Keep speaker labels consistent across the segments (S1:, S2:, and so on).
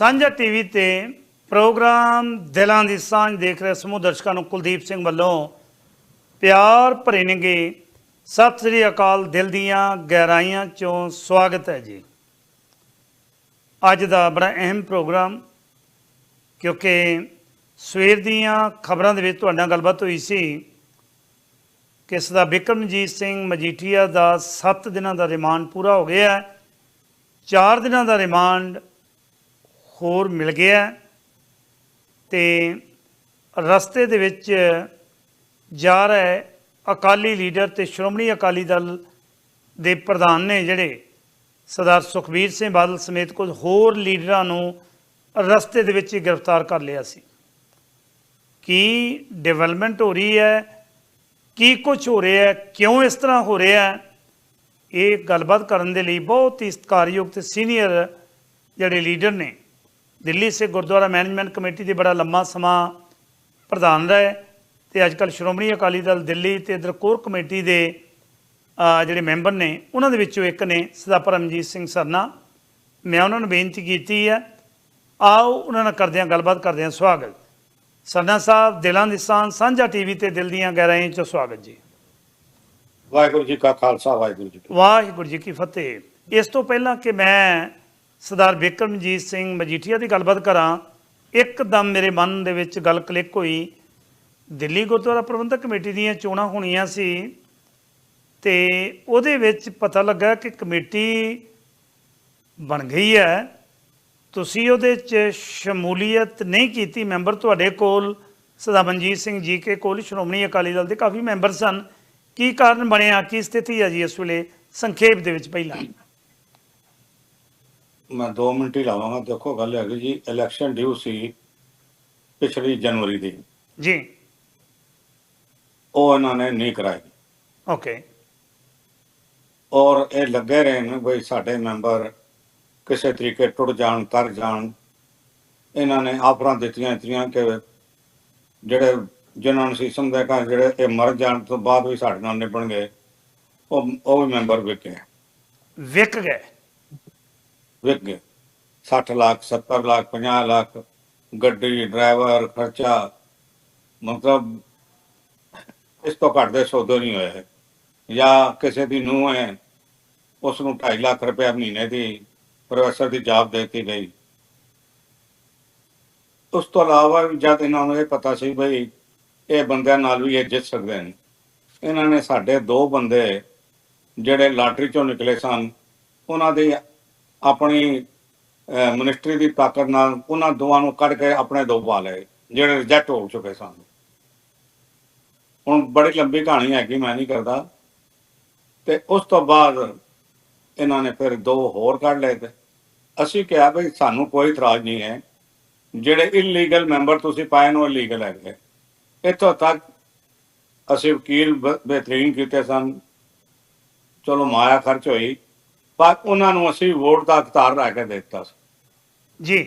S1: ਸਾਂਝਾ ਟੀਵੀ ਤੇ ਪ੍ਰੋਗਰਾਮ ਦਿਲਾਂ ਦੀ ਸਾਂਝ ਦੇਖ ਰਹੇ ਸਮੂਹ ਦਰਸ਼ਕਾਂ ਨੂੰ ਕੁਲਦੀਪ ਸਿੰਘ ਵੱਲੋਂ ਪਿਆਰ ਭਰੇ ਨੇਗੇ ਸਤਿ ਸ੍ਰੀ ਅਕਾਲ, ਦਿਲ ਦੀਆਂ ਗਹਿਰਾਈਆਂ ਚੋਂ ਸਵਾਗਤ ਹੈ ਜੀ। ਅੱਜ ਦਾ ਬੜਾ ਅਹਿਮ ਪ੍ਰੋਗਰਾਮ, ਕਿਉਂਕਿ ਸਵੇਰ ਦੀਆਂ ਖਬਰਾਂ ਦੇ ਵਿੱਚ ਤੁਹਾਡੇ ਨਾਲ ਗੱਲਬਾਤ ਹੋਈ ਸੀ ਕਿ ਇਸ ਬਿਕਰਮਜੀਤ ਸਿੰਘ ਮਜੀਠੀਆ ਦਾ 7 ਦਿਨਾਂ ਦਾ ਰਿਮਾਂਡ ਪੂਰਾ ਹੋ ਗਿਆ ਹੈ। 4 ਦਿਨਾਂ ਦਾ ਰਿਮਾਂਡ ਹੋਰ ਮਿਲ ਗਿਆ ਹੈ ਤੇ ਰਸਤੇ ਦੇ ਵਿੱਚ ਜਾ ਰਿਹਾ ਅਕਾਲੀ ਲੀਡਰ ਤੇ ਸ਼੍ਰੋਮਣੀ ਅਕਾਲੀ ਦਲ ਦੇ ਪ੍ਰਧਾਨ ਨੇ ਜਿਹੜੇ ਸਰਦਾਰ ਸੁਖਬੀਰ ਸਿੰਘ ਬਾਦਲ ਸਮੇਤ ਕੁਝ ਹੋਰ ਲੀਡਰਾਂ ਨੂੰ ਰਸਤੇ ਦੇ ਵਿੱਚ ਹੀ ਗ੍ਰਿਫਤਾਰ ਕਰ ਲਿਆ ਸੀ। ਕੀ ਡਿਵੈਲਪਮੈਂਟ ਹੋ ਰਹੀ ਹੈ? ਕੀ ਕੁਝ ਹੋ ਰਿਹਾ ਹੈ? ਕਿਉਂ ਇਸ ਤਰ੍ਹਾਂ ਹੋ ਰਿਹਾ ਹੈ? ਇਹ ਗੱਲਬਾਤ ਕਰਨ ਦੇ ਲਈ ਬਹੁਤ ਹੀ ਸਤਿਕਾਰਯੋਗ ਤੇ ਸੀਨੀਅਰ ਜਿਹੜੇ ਲੀਡਰ ਨੇ ਦਿੱਲੀ ਸੇ ਗੁਰਦੁਆਰਾ ਮੈਨੇਜਮੈਂਟ ਕਮੇਟੀ ਦੇ ਬੜਾ ਲੰਮਾ ਸਮਾਂ ਪ੍ਰਧਾਨ ਰਹੇ ਤੇ ਅੱਜ ਕੱਲ੍ਹ ਸ਼੍ਰੋਮਣੀ ਅਕਾਲੀ ਦਲ ਦਿੱਲੀ ਤੇ ਇਧਰ ਕੋਰ ਕਮੇਟੀ ਦੇ ਜਿਹੜੇ ਮੈਂਬਰ ਨੇ ਉਹਨਾਂ ਦੇ ਵਿੱਚੋਂ ਇੱਕ ਨੇ ਸਦਾ ਪਰਮਜੀਤ ਸਿੰਘ ਸਰਨਾ। ਮੈਂ ਉਹਨਾਂ ਨੂੰ ਬੇਨਤੀ ਕੀਤੀ ਹੈ ਆਓ ਉਹਨਾਂ ਨਾਲ ਕਰਦਿਆਂ ਗੱਲਬਾਤ ਕਰਦਿਆਂ ਸਵਾਗਤ। ਸਰਨਾ ਸਾਹਿਬ ਦਿਲਾਂ ਦੀ ਸਾਂਝ ਸਾਂਝਾ ਟੀਵੀ ਤੇ ਦਿਲ ਦੀਆਂ ਗਹਿਰਾਈਆਂ 'ਚ ਸਵਾਗਤ ਜੀ।
S2: ਵਾਹਿਗੁਰੂ ਜੀ ਕਾ ਖਾਲਸਾ ਵਾਹਿਗੁਰੂ ਜੀ
S1: ਵਾਹਿਗੁਰੂ ਜੀ ਕੀ ਫਤਿਹ। ਇਸ ਤੋਂ ਪਹਿਲਾਂ ਕਿ ਮੈਂ ਸਰਦਾਰ ਬਿਕਰਮਜੀਤ ਸਿੰਘ ਮਜੀਠੀਆ ਦੀ ਗੱਲਬਾਤ ਕਰਾਂ, ਇੱਕਦਮ ਮੇਰੇ ਮਨ ਦੇ ਵਿੱਚ ਗੱਲ ਕਲਿੱਕ ਹੋਈ। ਦਿੱਲੀ ਗੁਰਦੁਆਰਾ ਪ੍ਰਬੰਧਕ ਕਮੇਟੀ ਦੀਆਂ ਚੋਣਾਂ ਹੋਣੀਆਂ ਸੀ ਤੇ ਉਹਦੇ ਵਿੱਚ ਪਤਾ ਲੱਗਾ ਕਿ ਕਮੇਟੀ ਬਣ ਗਈ ਹੈ। ਤੁਸੀਂ ਉਹਦੇ 'ਚ ਸ਼ਮੂਲੀਅਤ ਨਹੀਂ ਕੀਤੀ, ਮੈਂਬਰ ਤੁਹਾਡੇ ਕੋਲ, ਸਰਦਾਰ ਮਨਜੀਤ ਸਿੰਘ ਜੀ ਕੇ ਕੋਲ, ਸ਼੍ਰੋਮਣੀ ਅਕਾਲੀ ਦਲ ਦੇ ਕਾਫੀ ਮੈਂਬਰ ਸਨ। ਕੀ ਕਾਰਨ ਬਣਿਆ, ਕੀ ਸਥਿਤੀ ਹੈ ਜੀ ਇਸ ਵੇਲੇ? ਸੰਖੇਪ ਦੇ ਵਿੱਚ ਪਹਿਲਾਂ।
S2: ਮੈਂ 2 ਮਿੰਟ ਹੀ ਲਾਵਾਂਗਾ। ਦੇਖੋ ਗੱਲ ਹੈਗੀ ਜੀ ਇਲੈਕਸ਼ਨ ਡਿਊ ਸੀ ਪਿਛਲੀ ਜਨਵਰੀ ਦੀ।
S1: ਜੀ।
S2: ਉਹ ਇਹਨਾਂ ਨੇ ਨਹੀਂ ਕਰਾਈ।
S1: ਓਕੇ
S2: ਔਰ ਇਹ ਲੱਗੇ ਰਹੇ ਨੇ ਬਈ ਸਾਡੇ ਮੈਂਬਰ ਕਿਸੇ ਤਰੀਕੇ ਟੁੱਟ ਜਾਣ ਕਰ ਜਾਣ। ਇਹਨਾਂ ਨੇ ਆਫਰਾਂ ਦਿੱਤੀਆਂ ਇਤਨੀਆਂ ਕਿ ਜਿਹੜੇ ਜਿਨ੍ਹਾਂ ਨੂੰ ਸੀ ਸਮਝਦੇ ਕਿ ਜਿਹੜੇ ਇਹ ਮਰ ਜਾਣ ਤੋਂ ਬਾਅਦ ਵੀ ਸਾਡੇ ਨਾਲ ਨਿਭਣਗੇ ਉਹ ਉਹ ਵੀ ਮੈਂਬਰ ਵਿਕੇ
S1: ਵਿਕ ਗਏ।
S2: ਵਿਕ ਗਏ। 60 ਲੱਖ 70 ਲੱਖ 50 ਲੱਖ, ਗੱਡੀ, ਡਰਾਈਵਰ, ਖਰਚਾ। ਮਤਲਬ ਇਸ ਤੋਂ ਘੱਟ ਦੇ ਸੌਦੇ ਨਹੀਂ ਹੋਏ ਹੈ। ਜਾਂ ਕਿਸੇ ਦੀ ਨੂੰਹ ਹੈ, ਉਸ ਨੂੰ 2.5 ਲੱਖ ਰੁਪਏ ਮਹੀਨੇ ਦੀ ਪ੍ਰੋਫੈਸਰ ਦੀ ਜਾਬ ਦੇ ਦਿੱਤੀ ਗਈ। ਉਸ ਤੋਂ ਇਲਾਵਾ ਵੀ ਜਦ ਇਹਨਾਂ ਨੂੰ ਇਹ ਪਤਾ ਸੀ ਬਈ ਇਹ ਬੰਦਿਆਂ ਨਾਲ ਵੀ ਇਹ ਜਿੱਤ ਸਕਦੇ ਨੇ, ਇਹਨਾਂ ਨੇ ਸਾਡੇ ਦੋ ਬੰਦੇ ਜਿਹੜੇ ਲਾਟਰੀ ਚੋਂ ਨਿਕਲੇ ਸਨ, ਉਹਨਾਂ ਦੀ ਆਪਣੀ ਅਹ, ਮਿਨਿਸਟਰੀ ਦੀ ਤਾਕਤ ਨਾਲ ਉਹਨਾਂ ਦੋਵਾਂ ਨੂੰ ਕੱਢ ਕੇ ਆਪਣੇ ਦੋ ਪਾ ਲਏ ਜਿਹੜੇ ਰਿਜੈਕਟ ਹੋ ਚੁੱਕੇ ਸਨ। ਹੁਣ ਬੜੀ ਲੰਬੀ ਕਹਾਣੀ ਹੈਗੀ ਮੈਂ ਨਹੀਂ ਕਰਦਾ। ਤੇ ਉਸ ਤੋਂ ਬਾਅਦ ਇਹਨਾਂ ਨੇ ਫਿਰ ਦੋ ਹੋਰ ਕੱਢ ਲਏ ਤੇ ਅਸੀਂ ਕਿਹਾ ਵੀ ਸਾਨੂੰ ਕੋਈ ਇਤਰਾਜ਼ ਨਹੀਂ ਹੈ। ਜਿਹੜੇ ਇਲੀਗਲ ਮੈਂਬਰ ਤੁਸੀਂ ਪਾਏ ਨੇ ਉਹ ਇਲੀਗਲ ਹੈਗੇ। ਇੱਥੋਂ ਤੱਕ ਅਸੀਂ ਵਕੀਲ ਬ- ਬਿਹਤਰੀਨ ਕੀਤੇ ਸਨ। ਚਲੋ ਮਾਇਆ ਖਰਚ ਹੋਈ। ਪਰ ਉਹਨਾਂ ਨੂੰ ਅਸੀਂ ਵੋਟ ਦਾ ਅਖਤਾਰ ਰੱਖ ਕੇ ਦਿੱਤਾ ਸੀ।
S1: ਜੀ।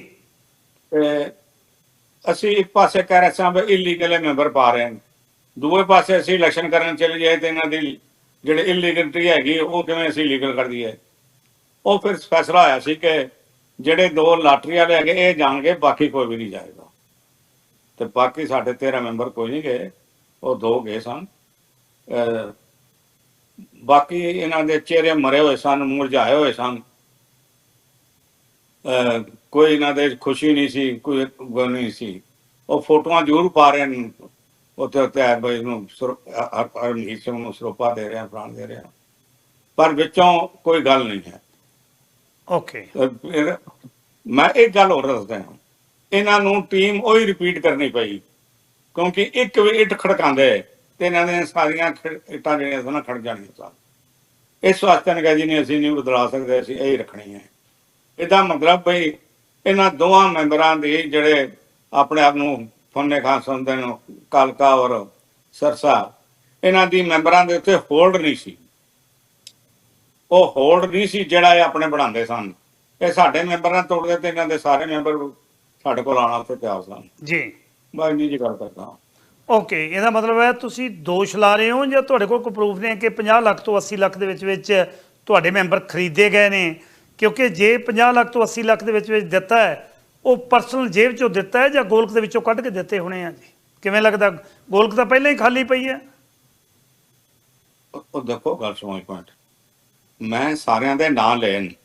S2: ਤੇ ਅਸੀਂ ਇੱਕ ਪਾਸੇ ਕਹਿ ਰਹੇ ਸਾਂ ਵੀ ਇਲੀਗਲ ਮੈਂਬਰ ਪਾ ਰਹੇ ਨੇ। ਦੂਏ ਪਾਸੇ ਅਸੀਂ ਇਲੈਕਸ਼ਨ ਕਰਨ ਚਲੇ ਜਾਏ ਤੇ ਇਹਨਾਂ ਦੀ ਜਿਹੜੇ ਇਲੀਗਲਟੀ ਹੈਗੀ ਉਹ ਕਿਵੇਂ ਅਸੀਂ ਲੀਗਲ ਕਰ ਦਈਏ? ਉਹ ਫਿਰ ਫੈਸਲਾ ਆਇਆ ਸੀ ਕਿ ਜਿਹੜੇ ਦੋ ਲਾਟਰੀ ਵਾਲੇ ਹੈਗੇ ਇਹ ਜਾਣਗੇ ਬਾਕੀ ਕੋਈ ਵੀ ਨਹੀਂ ਜਾਏਗਾ। ਤੇ ਬਾਕੀ ਸਾਡੇ 13 ਮੈਂਬਰ ਕੋਈ ਨਹੀਂ ਗਏ ਉਹ ਦੋ ਗਏ ਸਨ। ਬਾਕੀ ਇਹਨਾਂ ਦੇ ਚਿਹਰੇ ਮਰੇ ਹੋਏ ਸਨ ਮੁਰਝਾਏ ਹੋਏ ਸਨ। ਕੋਈ ਇਹਨਾਂ ਦੇ ਖੁਸ਼ੀ ਨਹੀਂ ਸੀ ਕੋਈ ਗੱਲ ਨਹੀਂ ਸੀ। ਉਹ ਫੋਟੋਆਂ ਜ਼ਰੂਰ ਪਾ ਰਹੇ ਨੇ ਉੱਥੇ ਉੱਤੇ ਹੈ ਬਈ ਨੂੰ ਹਰਮੀਤ ਸਿੰਘ ਨੂੰ ਸਰੋਪਾ ਦੇ ਰਿਹਾ ਪ੍ਰਾਣ ਦੇ ਰਿਹਾ। ਪਰ ਵਿੱਚੋਂ ਕੋਈ ਗੱਲ ਨਹੀਂ ਹੈ।
S1: ਓਕੇ।
S2: ਮੈਂ ਇੱਕ ਗੱਲ ਹੋਰ ਦੱਸਦਾ ਹਾਂ। ਇਹਨਾਂ ਨੂੰ ਟੀਮ ਉਹੀ ਰਿਪੀਟ ਕਰਨੀ ਪਈ ਕਿਉਂਕਿ ਇੱਕ ਵੀ ਇੱਟ ਖੜਕਾਉਂਦੇ। ਤੇ ਇਹਨਾਂ ਦੀਆਂ ਸਾਰੀਆਂ ਇੱਟਾਂ ਜਿਹੜੀਆਂ ਸਨ ਨਾ ਖੜ ਜਾਣੀਆਂ ਸਨ। ਇਸ ਵਾਸਤੇ ਨੇ ਕਿਹਾ ਜੀ ਨਹੀਂ ਅਸੀਂ ਨਹੀਂ ਬਦਲਾ ਸਕਦੇ ਅਸੀਂ ਇਹ ਹੀ ਰੱਖਣੀ ਹੈ। ਇਹਦਾ ਮਤਲਬ ਬਈ ਇਹਨਾਂ ਦੋਵਾਂ ਮੈਂਬਰਾਂ ਦੇ ਜਿਹੜੇ ਆਪਣੇ ਆਪ ਨੂੰ ਫੰਨੇ ਖਾਨ ਸਮਝਦੇ ਨੇ ਕਾਲਕਾ ਔਰ ਸਰਸਾ ਇਹਨਾਂ ਦੀ ਮੈਂਬਰਾਂ ਦੇ ਉੱਤੇ ਹੋਲਡ ਨਹੀਂ ਸੀ। ਉਹ ਹੋਲਡ ਨਹੀਂ ਸੀ ਜਿਹੜਾ ਇਹ ਆਪਣੇ ਬਣਾਉਂਦੇ ਸਨ। ਇਹ ਸਾਡੇ ਮੈਂਬਰਾਂ ਤੋੜਦੇ ਤੇ ਇਹਨਾਂ ਦੇ ਸਾਰੇ ਮੈਂਬਰ ਸਾਡੇ ਕੋਲ ਆਉਣਾ ਉੱਤੇ ਤਿਆਰ ਸਨ।
S1: ਜੀ।
S2: ਇੰਨੀ ਜੀ ਗੱਲ ਕਰਦਾ
S1: ਓਕੇ, ਇਹਦਾ ਮਤਲਬ ਹੈ ਤੁਸੀਂ ਦੋਸ਼ ਲਾ ਰਹੇ ਹੋ ਜਾਂ ਤੁਹਾਡੇ ਕੋਲ ਕੋਈ ਪ੍ਰੂਫ ਨੇ ਕਿ 50 ਲੱਖ ਤੋਂ 80 ਲੱਖ ਦੇ ਵਿੱਚ ਵਿੱਚ ਤੁਹਾਡੇ ਮੈਂਬਰ ਖਰੀਦੇ ਗਏ ਨੇ? ਕਿਉਂਕਿ ਜੇ 50 ਲੱਖ ਤੋਂ 80 ਲੱਖ ਦੇ ਵਿੱਚ ਵਿੱਚ ਦਿੱਤਾ ਹੈ, ਉਹ ਪਰਸਨਲ ਜੇਬ ਚੋਂ ਦਿੱਤਾ ਹੈ ਜਾਂ ਗੋਲਕ ਦੇ ਵਿੱਚੋਂ ਕੱਢ ਕੇ ਦਿੱਤੇ ਹੋਣੇ ਆ ਜੀ? ਕਿਵੇਂ ਲੱਗਦਾ? ਗੋਲਕ ਤਾਂ ਪਹਿਲਾਂ ਹੀ ਖਾਲੀ ਪਈ ਹੈ।
S2: ਉਹ ਦੇਖੋ, ਗੱਲ ਸੁਣੋ ਇੱਕ ਮਿੰਟ। ਮੈਂ ਸਾਰਿਆਂ ਦੇ ਨਾਂ ਲਏ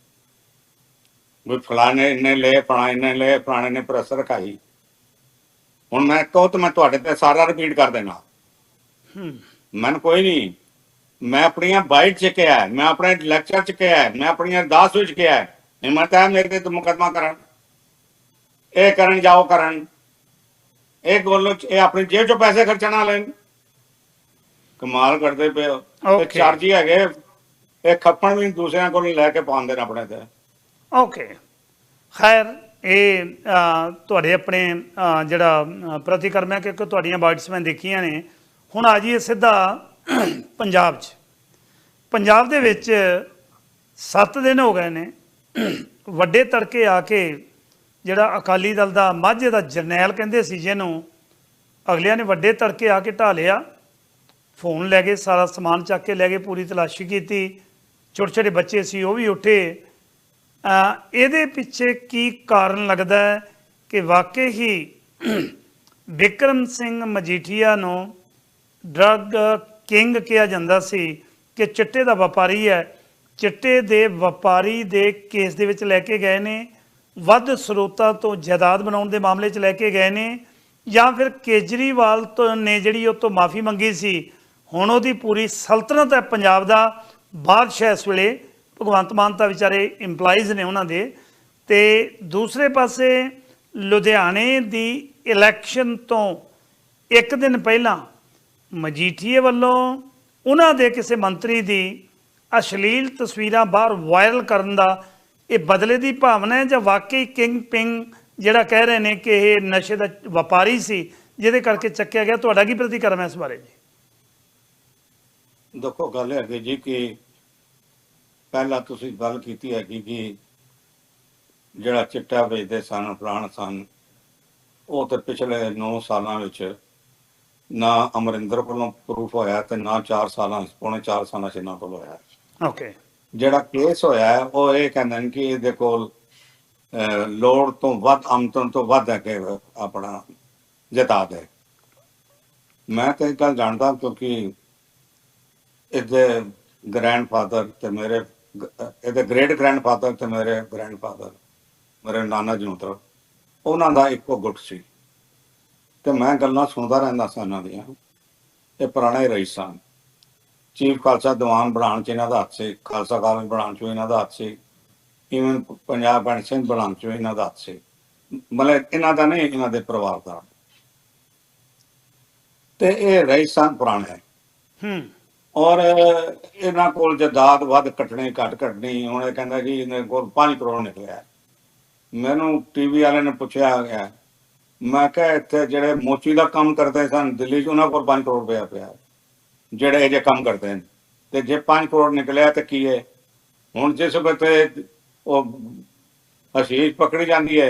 S2: ਵੀ ਫਲਾਣੇ ਨੇ ਲਏ, ਫਲਾਣੇ ਨੇ ਲਏ, ਫਲਾਣੇ ਨੇ ਪ੍ਰੈਸ ਰਖਾਈ। ਹੁਣ ਮੈਂ ਕਹੋ ਤਾਂ ਮੈਂ ਤੁਹਾਡੇ ਤੇ ਸਾਰਾ ਰਿਪੀਟ ਕਰ ਦੇਣਾ।
S1: ਹੂੰ।
S2: ਮਨ ਕੋਈ ਨਹੀਂ ਮੈਂ ਆਪਣੀਆਂ ਬਾਈਟ ਚ ਕਿਹਾ ਹੈ, ਮੈਂ ਆਪਣੇ ਲੈਕਚਰ ਚ ਕਿਹਾ ਹੈ, ਮੈਂ ਆਪਣੀਆਂ ਅਰਦਾਸ ਵਿੱਚ ਕਿਹਾ ਹੈ। ਹਿੰਮਤ ਹੈ ਮੇਰੇ ਤੇ ਮੁਕਦਮਾ ਕਰਨ। ਇਹ ਕਰਨ ਜਾਓ ਕਰਨ। ਇਹ ਗੋਲੋ ਇਹ ਆਪਣੀ ਜੇਬ ਚੋਂ ਪੈਸੇ ਖਰਚਣਾ ਲੈਣ ਕਮਾਲ ਕਰਦੇ ਪਏ ਹੋ. ਚਾਰਜੀ ਹੈਗੇ ਇਹ ਖੱਪਣ ਵੀ ਦੂਸਰਿਆਂ ਕੋਲ ਲੈ ਕੇ ਪਾਉਂਦੇ ਨੇ ਆਪਣੇ ਤੇ।
S1: ਓਕੇ ਖੈਰ ਇਹ ਤੁਹਾਡੇ ਆਪਣੇ ਜਿਹੜਾ ਪ੍ਰਤੀਕਰਮ ਹੈ ਕਿਉਂਕਿ ਤੁਹਾਡੀਆਂ ਬਾਈਟਸ ਮੈਂ ਦੇਖੀਆਂ ਨੇ। ਹੁਣ ਆ ਜਾਈਏ ਸਿੱਧਾ ਪੰਜਾਬ 'ਚ। ਪੰਜਾਬ ਦੇ ਵਿੱਚ 7 ਦਿਨ ਹੋ ਗਏ ਨੇ। ਵੱਡੇ ਤੜਕੇ ਆ ਕੇ ਜਿਹੜਾ ਅਕਾਲੀ ਦਲ ਦਾ ਮਾਝੇ ਦਾ ਜਰਨੈਲ ਕਹਿੰਦੇ ਸੀ ਜਿਹਨੂੰ ਅਗਲਿਆਂ ਨੇ ਵੱਡੇ ਤੜਕੇ ਆ ਕੇ ਢਾ ਲਿਆ। ਫੋਨ ਲੈ ਗਏ, ਸਾਰਾ ਸਮਾਨ ਚੱਕ ਕੇ ਲੈ ਗਏ, ਪੂਰੀ ਤਲਾਸ਼ੀ ਕੀਤੀ। ਛੋਟੇ ਛੋਟੇ ਬੱਚੇ ਸੀ, ਉਹ ਵੀ ਉੱਠੇ। ਇਹਦੇ ਪਿੱਛੇ ਕੀ ਕਾਰਨ ਲੱਗਦਾ ਹੈ ਕਿ ਵਾਕਈ ਹੀ ਵਿਕਰਮ ਸਿੰਘ ਮਜੀਠੀਆ ਨੂੰ ਡਰੱਗ ਕਿੰਗ ਕਿਹਾ ਜਾਂਦਾ ਸੀ ਕਿ ਚਿੱਟੇ ਦਾ ਵਪਾਰੀ ਹੈ। ਚਿੱਟੇ ਦੇ ਵਪਾਰੀ ਦੇ ਕੇਸ ਦੇ ਵਿੱਚ ਲੈ ਕੇ ਗਏ ਨੇ। ਵੱਧ ਸਰੋਤਾਂ ਤੋਂ ਜਾਇਦਾਦ ਬਣਾਉਣ ਦੇ ਮਾਮਲੇ 'ਚ ਲੈ ਕੇ ਗਏ ਨੇ। ਜਾਂ ਫਿਰ ਕੇਜਰੀਵਾਲ ਤੋਂ ਨੇ ਜਿਹੜੀ ਉਹ ਤੋਂ ਮਾਫੀ ਮੰਗੀ ਸੀ। ਹੁਣ ਉਹਦੀ ਪੂਰੀ ਸਲਤਨਤ ਹੈ ਪੰਜਾਬ ਦਾ। ਬਾਦਸ਼ਾਹ ਇਸ ਵੇਲੇ ਭਗਵੰਤ ਮਾਨ ਤਾਂ ਵਿਚਾਰੇ EMPLOYEES ਨੇ ਉਹਨਾਂ ਦੇ। ਤੇ ਦੂਸਰੇ ਪਾਸੇ ਲੁਧਿਆਣੇ ਦੀ ਇਲੈਕਸ਼ਨ ਤੋਂ ਇੱਕ ਦਿਨ ਪਹਿਲਾਂ ਮਜੀਠੀਏ ਵੱਲੋਂ ਉਹਨਾਂ ਦੇ ਕਿਸੇ ਮੰਤਰੀ ਦੀ ਅਸ਼ਲੀਲ ਤਸਵੀਰਾਂ ਬਾਹਰ ਵਾਇਰਲ ਕਰਨ ਦਾ ਇਹ ਬਦਲੇ ਦੀ ਭਾਵਨਾ ਹੈ ਜਾਂ ਵਾਕਈ ਕਿੰਗ ਪਿੰਗ ਜਿਹੜਾ ਕਹਿ ਰਹੇ ਨੇ ਕਿ ਇਹ ਨਸ਼ੇ ਦਾ ਵਪਾਰੀ ਸੀ, ਜਿਹਦੇ ਕਰਕੇ ਚੱਕਿਆ ਗਿਆ? ਤੁਹਾਡਾ ਕੀ ਪ੍ਰਤੀਕਰਮ ਹੈ ਇਸ ਬਾਰੇ ਜੀ?
S2: ਦੇਖੋ, ਗੱਲ ਹੈ ਕਿ ਜੀ ਕਿ ਪਹਿਲਾਂ ਤੁਸੀਂ ਗੱਲ ਕੀਤੀ ਹੈ ਕਿ ਕਿ ਜਿਹੜਾ ਚਿੱਟਾ ਵੇਚਦੇ ਸਨ ਫਲਾਣ ਸਨ ਉਹ ਤੇ ਪਿਛਲੇ 9 ਸਾਲਾਂ ਵਿੱਚ ਨਾ ਅਮਰਿੰਦਰ ਕੋਲੋਂ ਪ੍ਰੂਫ ਹੋਇਆ ਤੇ ਨਾ 4 ਸਾਲਾਂ ਪੌਣੇ 4 ਸਾਲਾਂ ਚ ਇਹਨਾਂ ਕੋਲ ਹੋਇਆ।
S1: ਓਕੇ
S2: ਜਿਹੜਾ ਕੇਸ ਹੋਇਆ ਉਹ ਇਹ ਕਹਿੰਦੇ ਨੇ ਕਿ ਇਹਦੇ ਕੋਲ ਲੋੜ ਤੋਂ ਵੱਧ ਆਮਦਨ ਤੋਂ ਵੱਧ ਹੈ ਕਿ ਆਪਣਾ ਜਤਾ ਦੇ। ਮੈਂ ਤਾਂ ਇਹ ਗੱਲ ਜਾਣਦਾ ਕਿਉਂਕਿ ਇਹਦੇ ਗ੍ਰੈਂਡਫਾਦਰ ਤੇ ਮੇਰੇ ਇਹਦੇ ਗ੍ਰੇਟ ਗ੍ਰੈਂਡਫਾਦਰ ਤੇ ਮੇਰੇ ਗ੍ਰੈਂਡਫਾਦਰ ਮੇਰੇ ਨਾਨਾ ਜੀ ਮਤਲਬ, ਉਹਨਾਂ ਦਾ ਇੱਕੋ ਗੁੱਟ ਸੀ। ਤੇ ਮੈਂ ਗੱਲਾਂ ਸੁਣਦਾ ਰਹਿੰਦਾ ਸਾਂ ਇਹਨਾਂ ਦੀਆਂ। ਇਹ ਪੁਰਾਣੇ ਰਈਸ ਸਨ। ਚੀਫ ਖਾਲਸਾ ਦੀਵਾਨ ਬਣਾਉਣ ਚ ਇਹਨਾਂ ਦਾ ਹੱਥ ਸੀ, ਖਾਲਸਾ ਕਾਲਜ ਬਣਾਉਣ ਚ ਇਹਨਾਂ ਦਾ ਹੱਥ ਸੀ ਇਵਨ ਪੰਜਾਬ ਬਣ ਸਿੰਘ ਬਣਾਉਣ ਚ ਇਹਨਾਂ ਦਾ ਹੱਥ ਸੀ। ਮਤਲਬ ਇਹਨਾਂ ਦਾ ਨਹੀਂ, ਇਹਨਾਂ ਦੇ ਪਰਿਵਾਰ ਦਾ। ਤੇ ਇਹ ਰਈਸਾਂ ਪੁਰਾਣੇ।
S1: ਹੂੰ।
S2: ਔਰ ਇਹਨਾਂ ਕੋਲ ਜਦਾਦ ਵੱਧ ਕੱਟਣੇ ਘੱਟ ਕੱਟਣੀ ਹੁਣ ਇਹ ਕਹਿੰਦਾ ਜੀ ਇਹਨਾਂ ਕੋਲ 5 ਕਰੋੜ ਨਿਕਲਿਆ। ਮੈਨੂੰ ਟੀਵੀ ਵਾਲਿਆਂ ਨੇ ਪੁੱਛਿਆ ਗਿਆ ਮੈਂ ਕਿਹਾ ਇੱਥੇ ਜਿਹੜੇ ਮੋਚੀ ਦਾ ਕੰਮ ਕਰਦੇ ਸਨ, ਦਿੱਲੀ 'ਚ ਉਹਨਾਂ ਕੋਲ 5 ਕਰੋੜ ਰੁਪਇਆ ਪਿਆ। ਜਿਹੜੇ ਇਹ ਜੇ ਕੰਮ ਕਰਦੇ ਨੇ, ਤੇ ਜੇ 5 ਕਰੋੜ ਨਿਕਲਿਆ ਤੇ ਕੀ ਹੈ ਹੁਣ ਜਿਸ ਵੇਲੇ ਉਹ ਅਸ਼ੀਸ਼ ਪਕੜੀ ਜਾਂਦੀ ਹੈ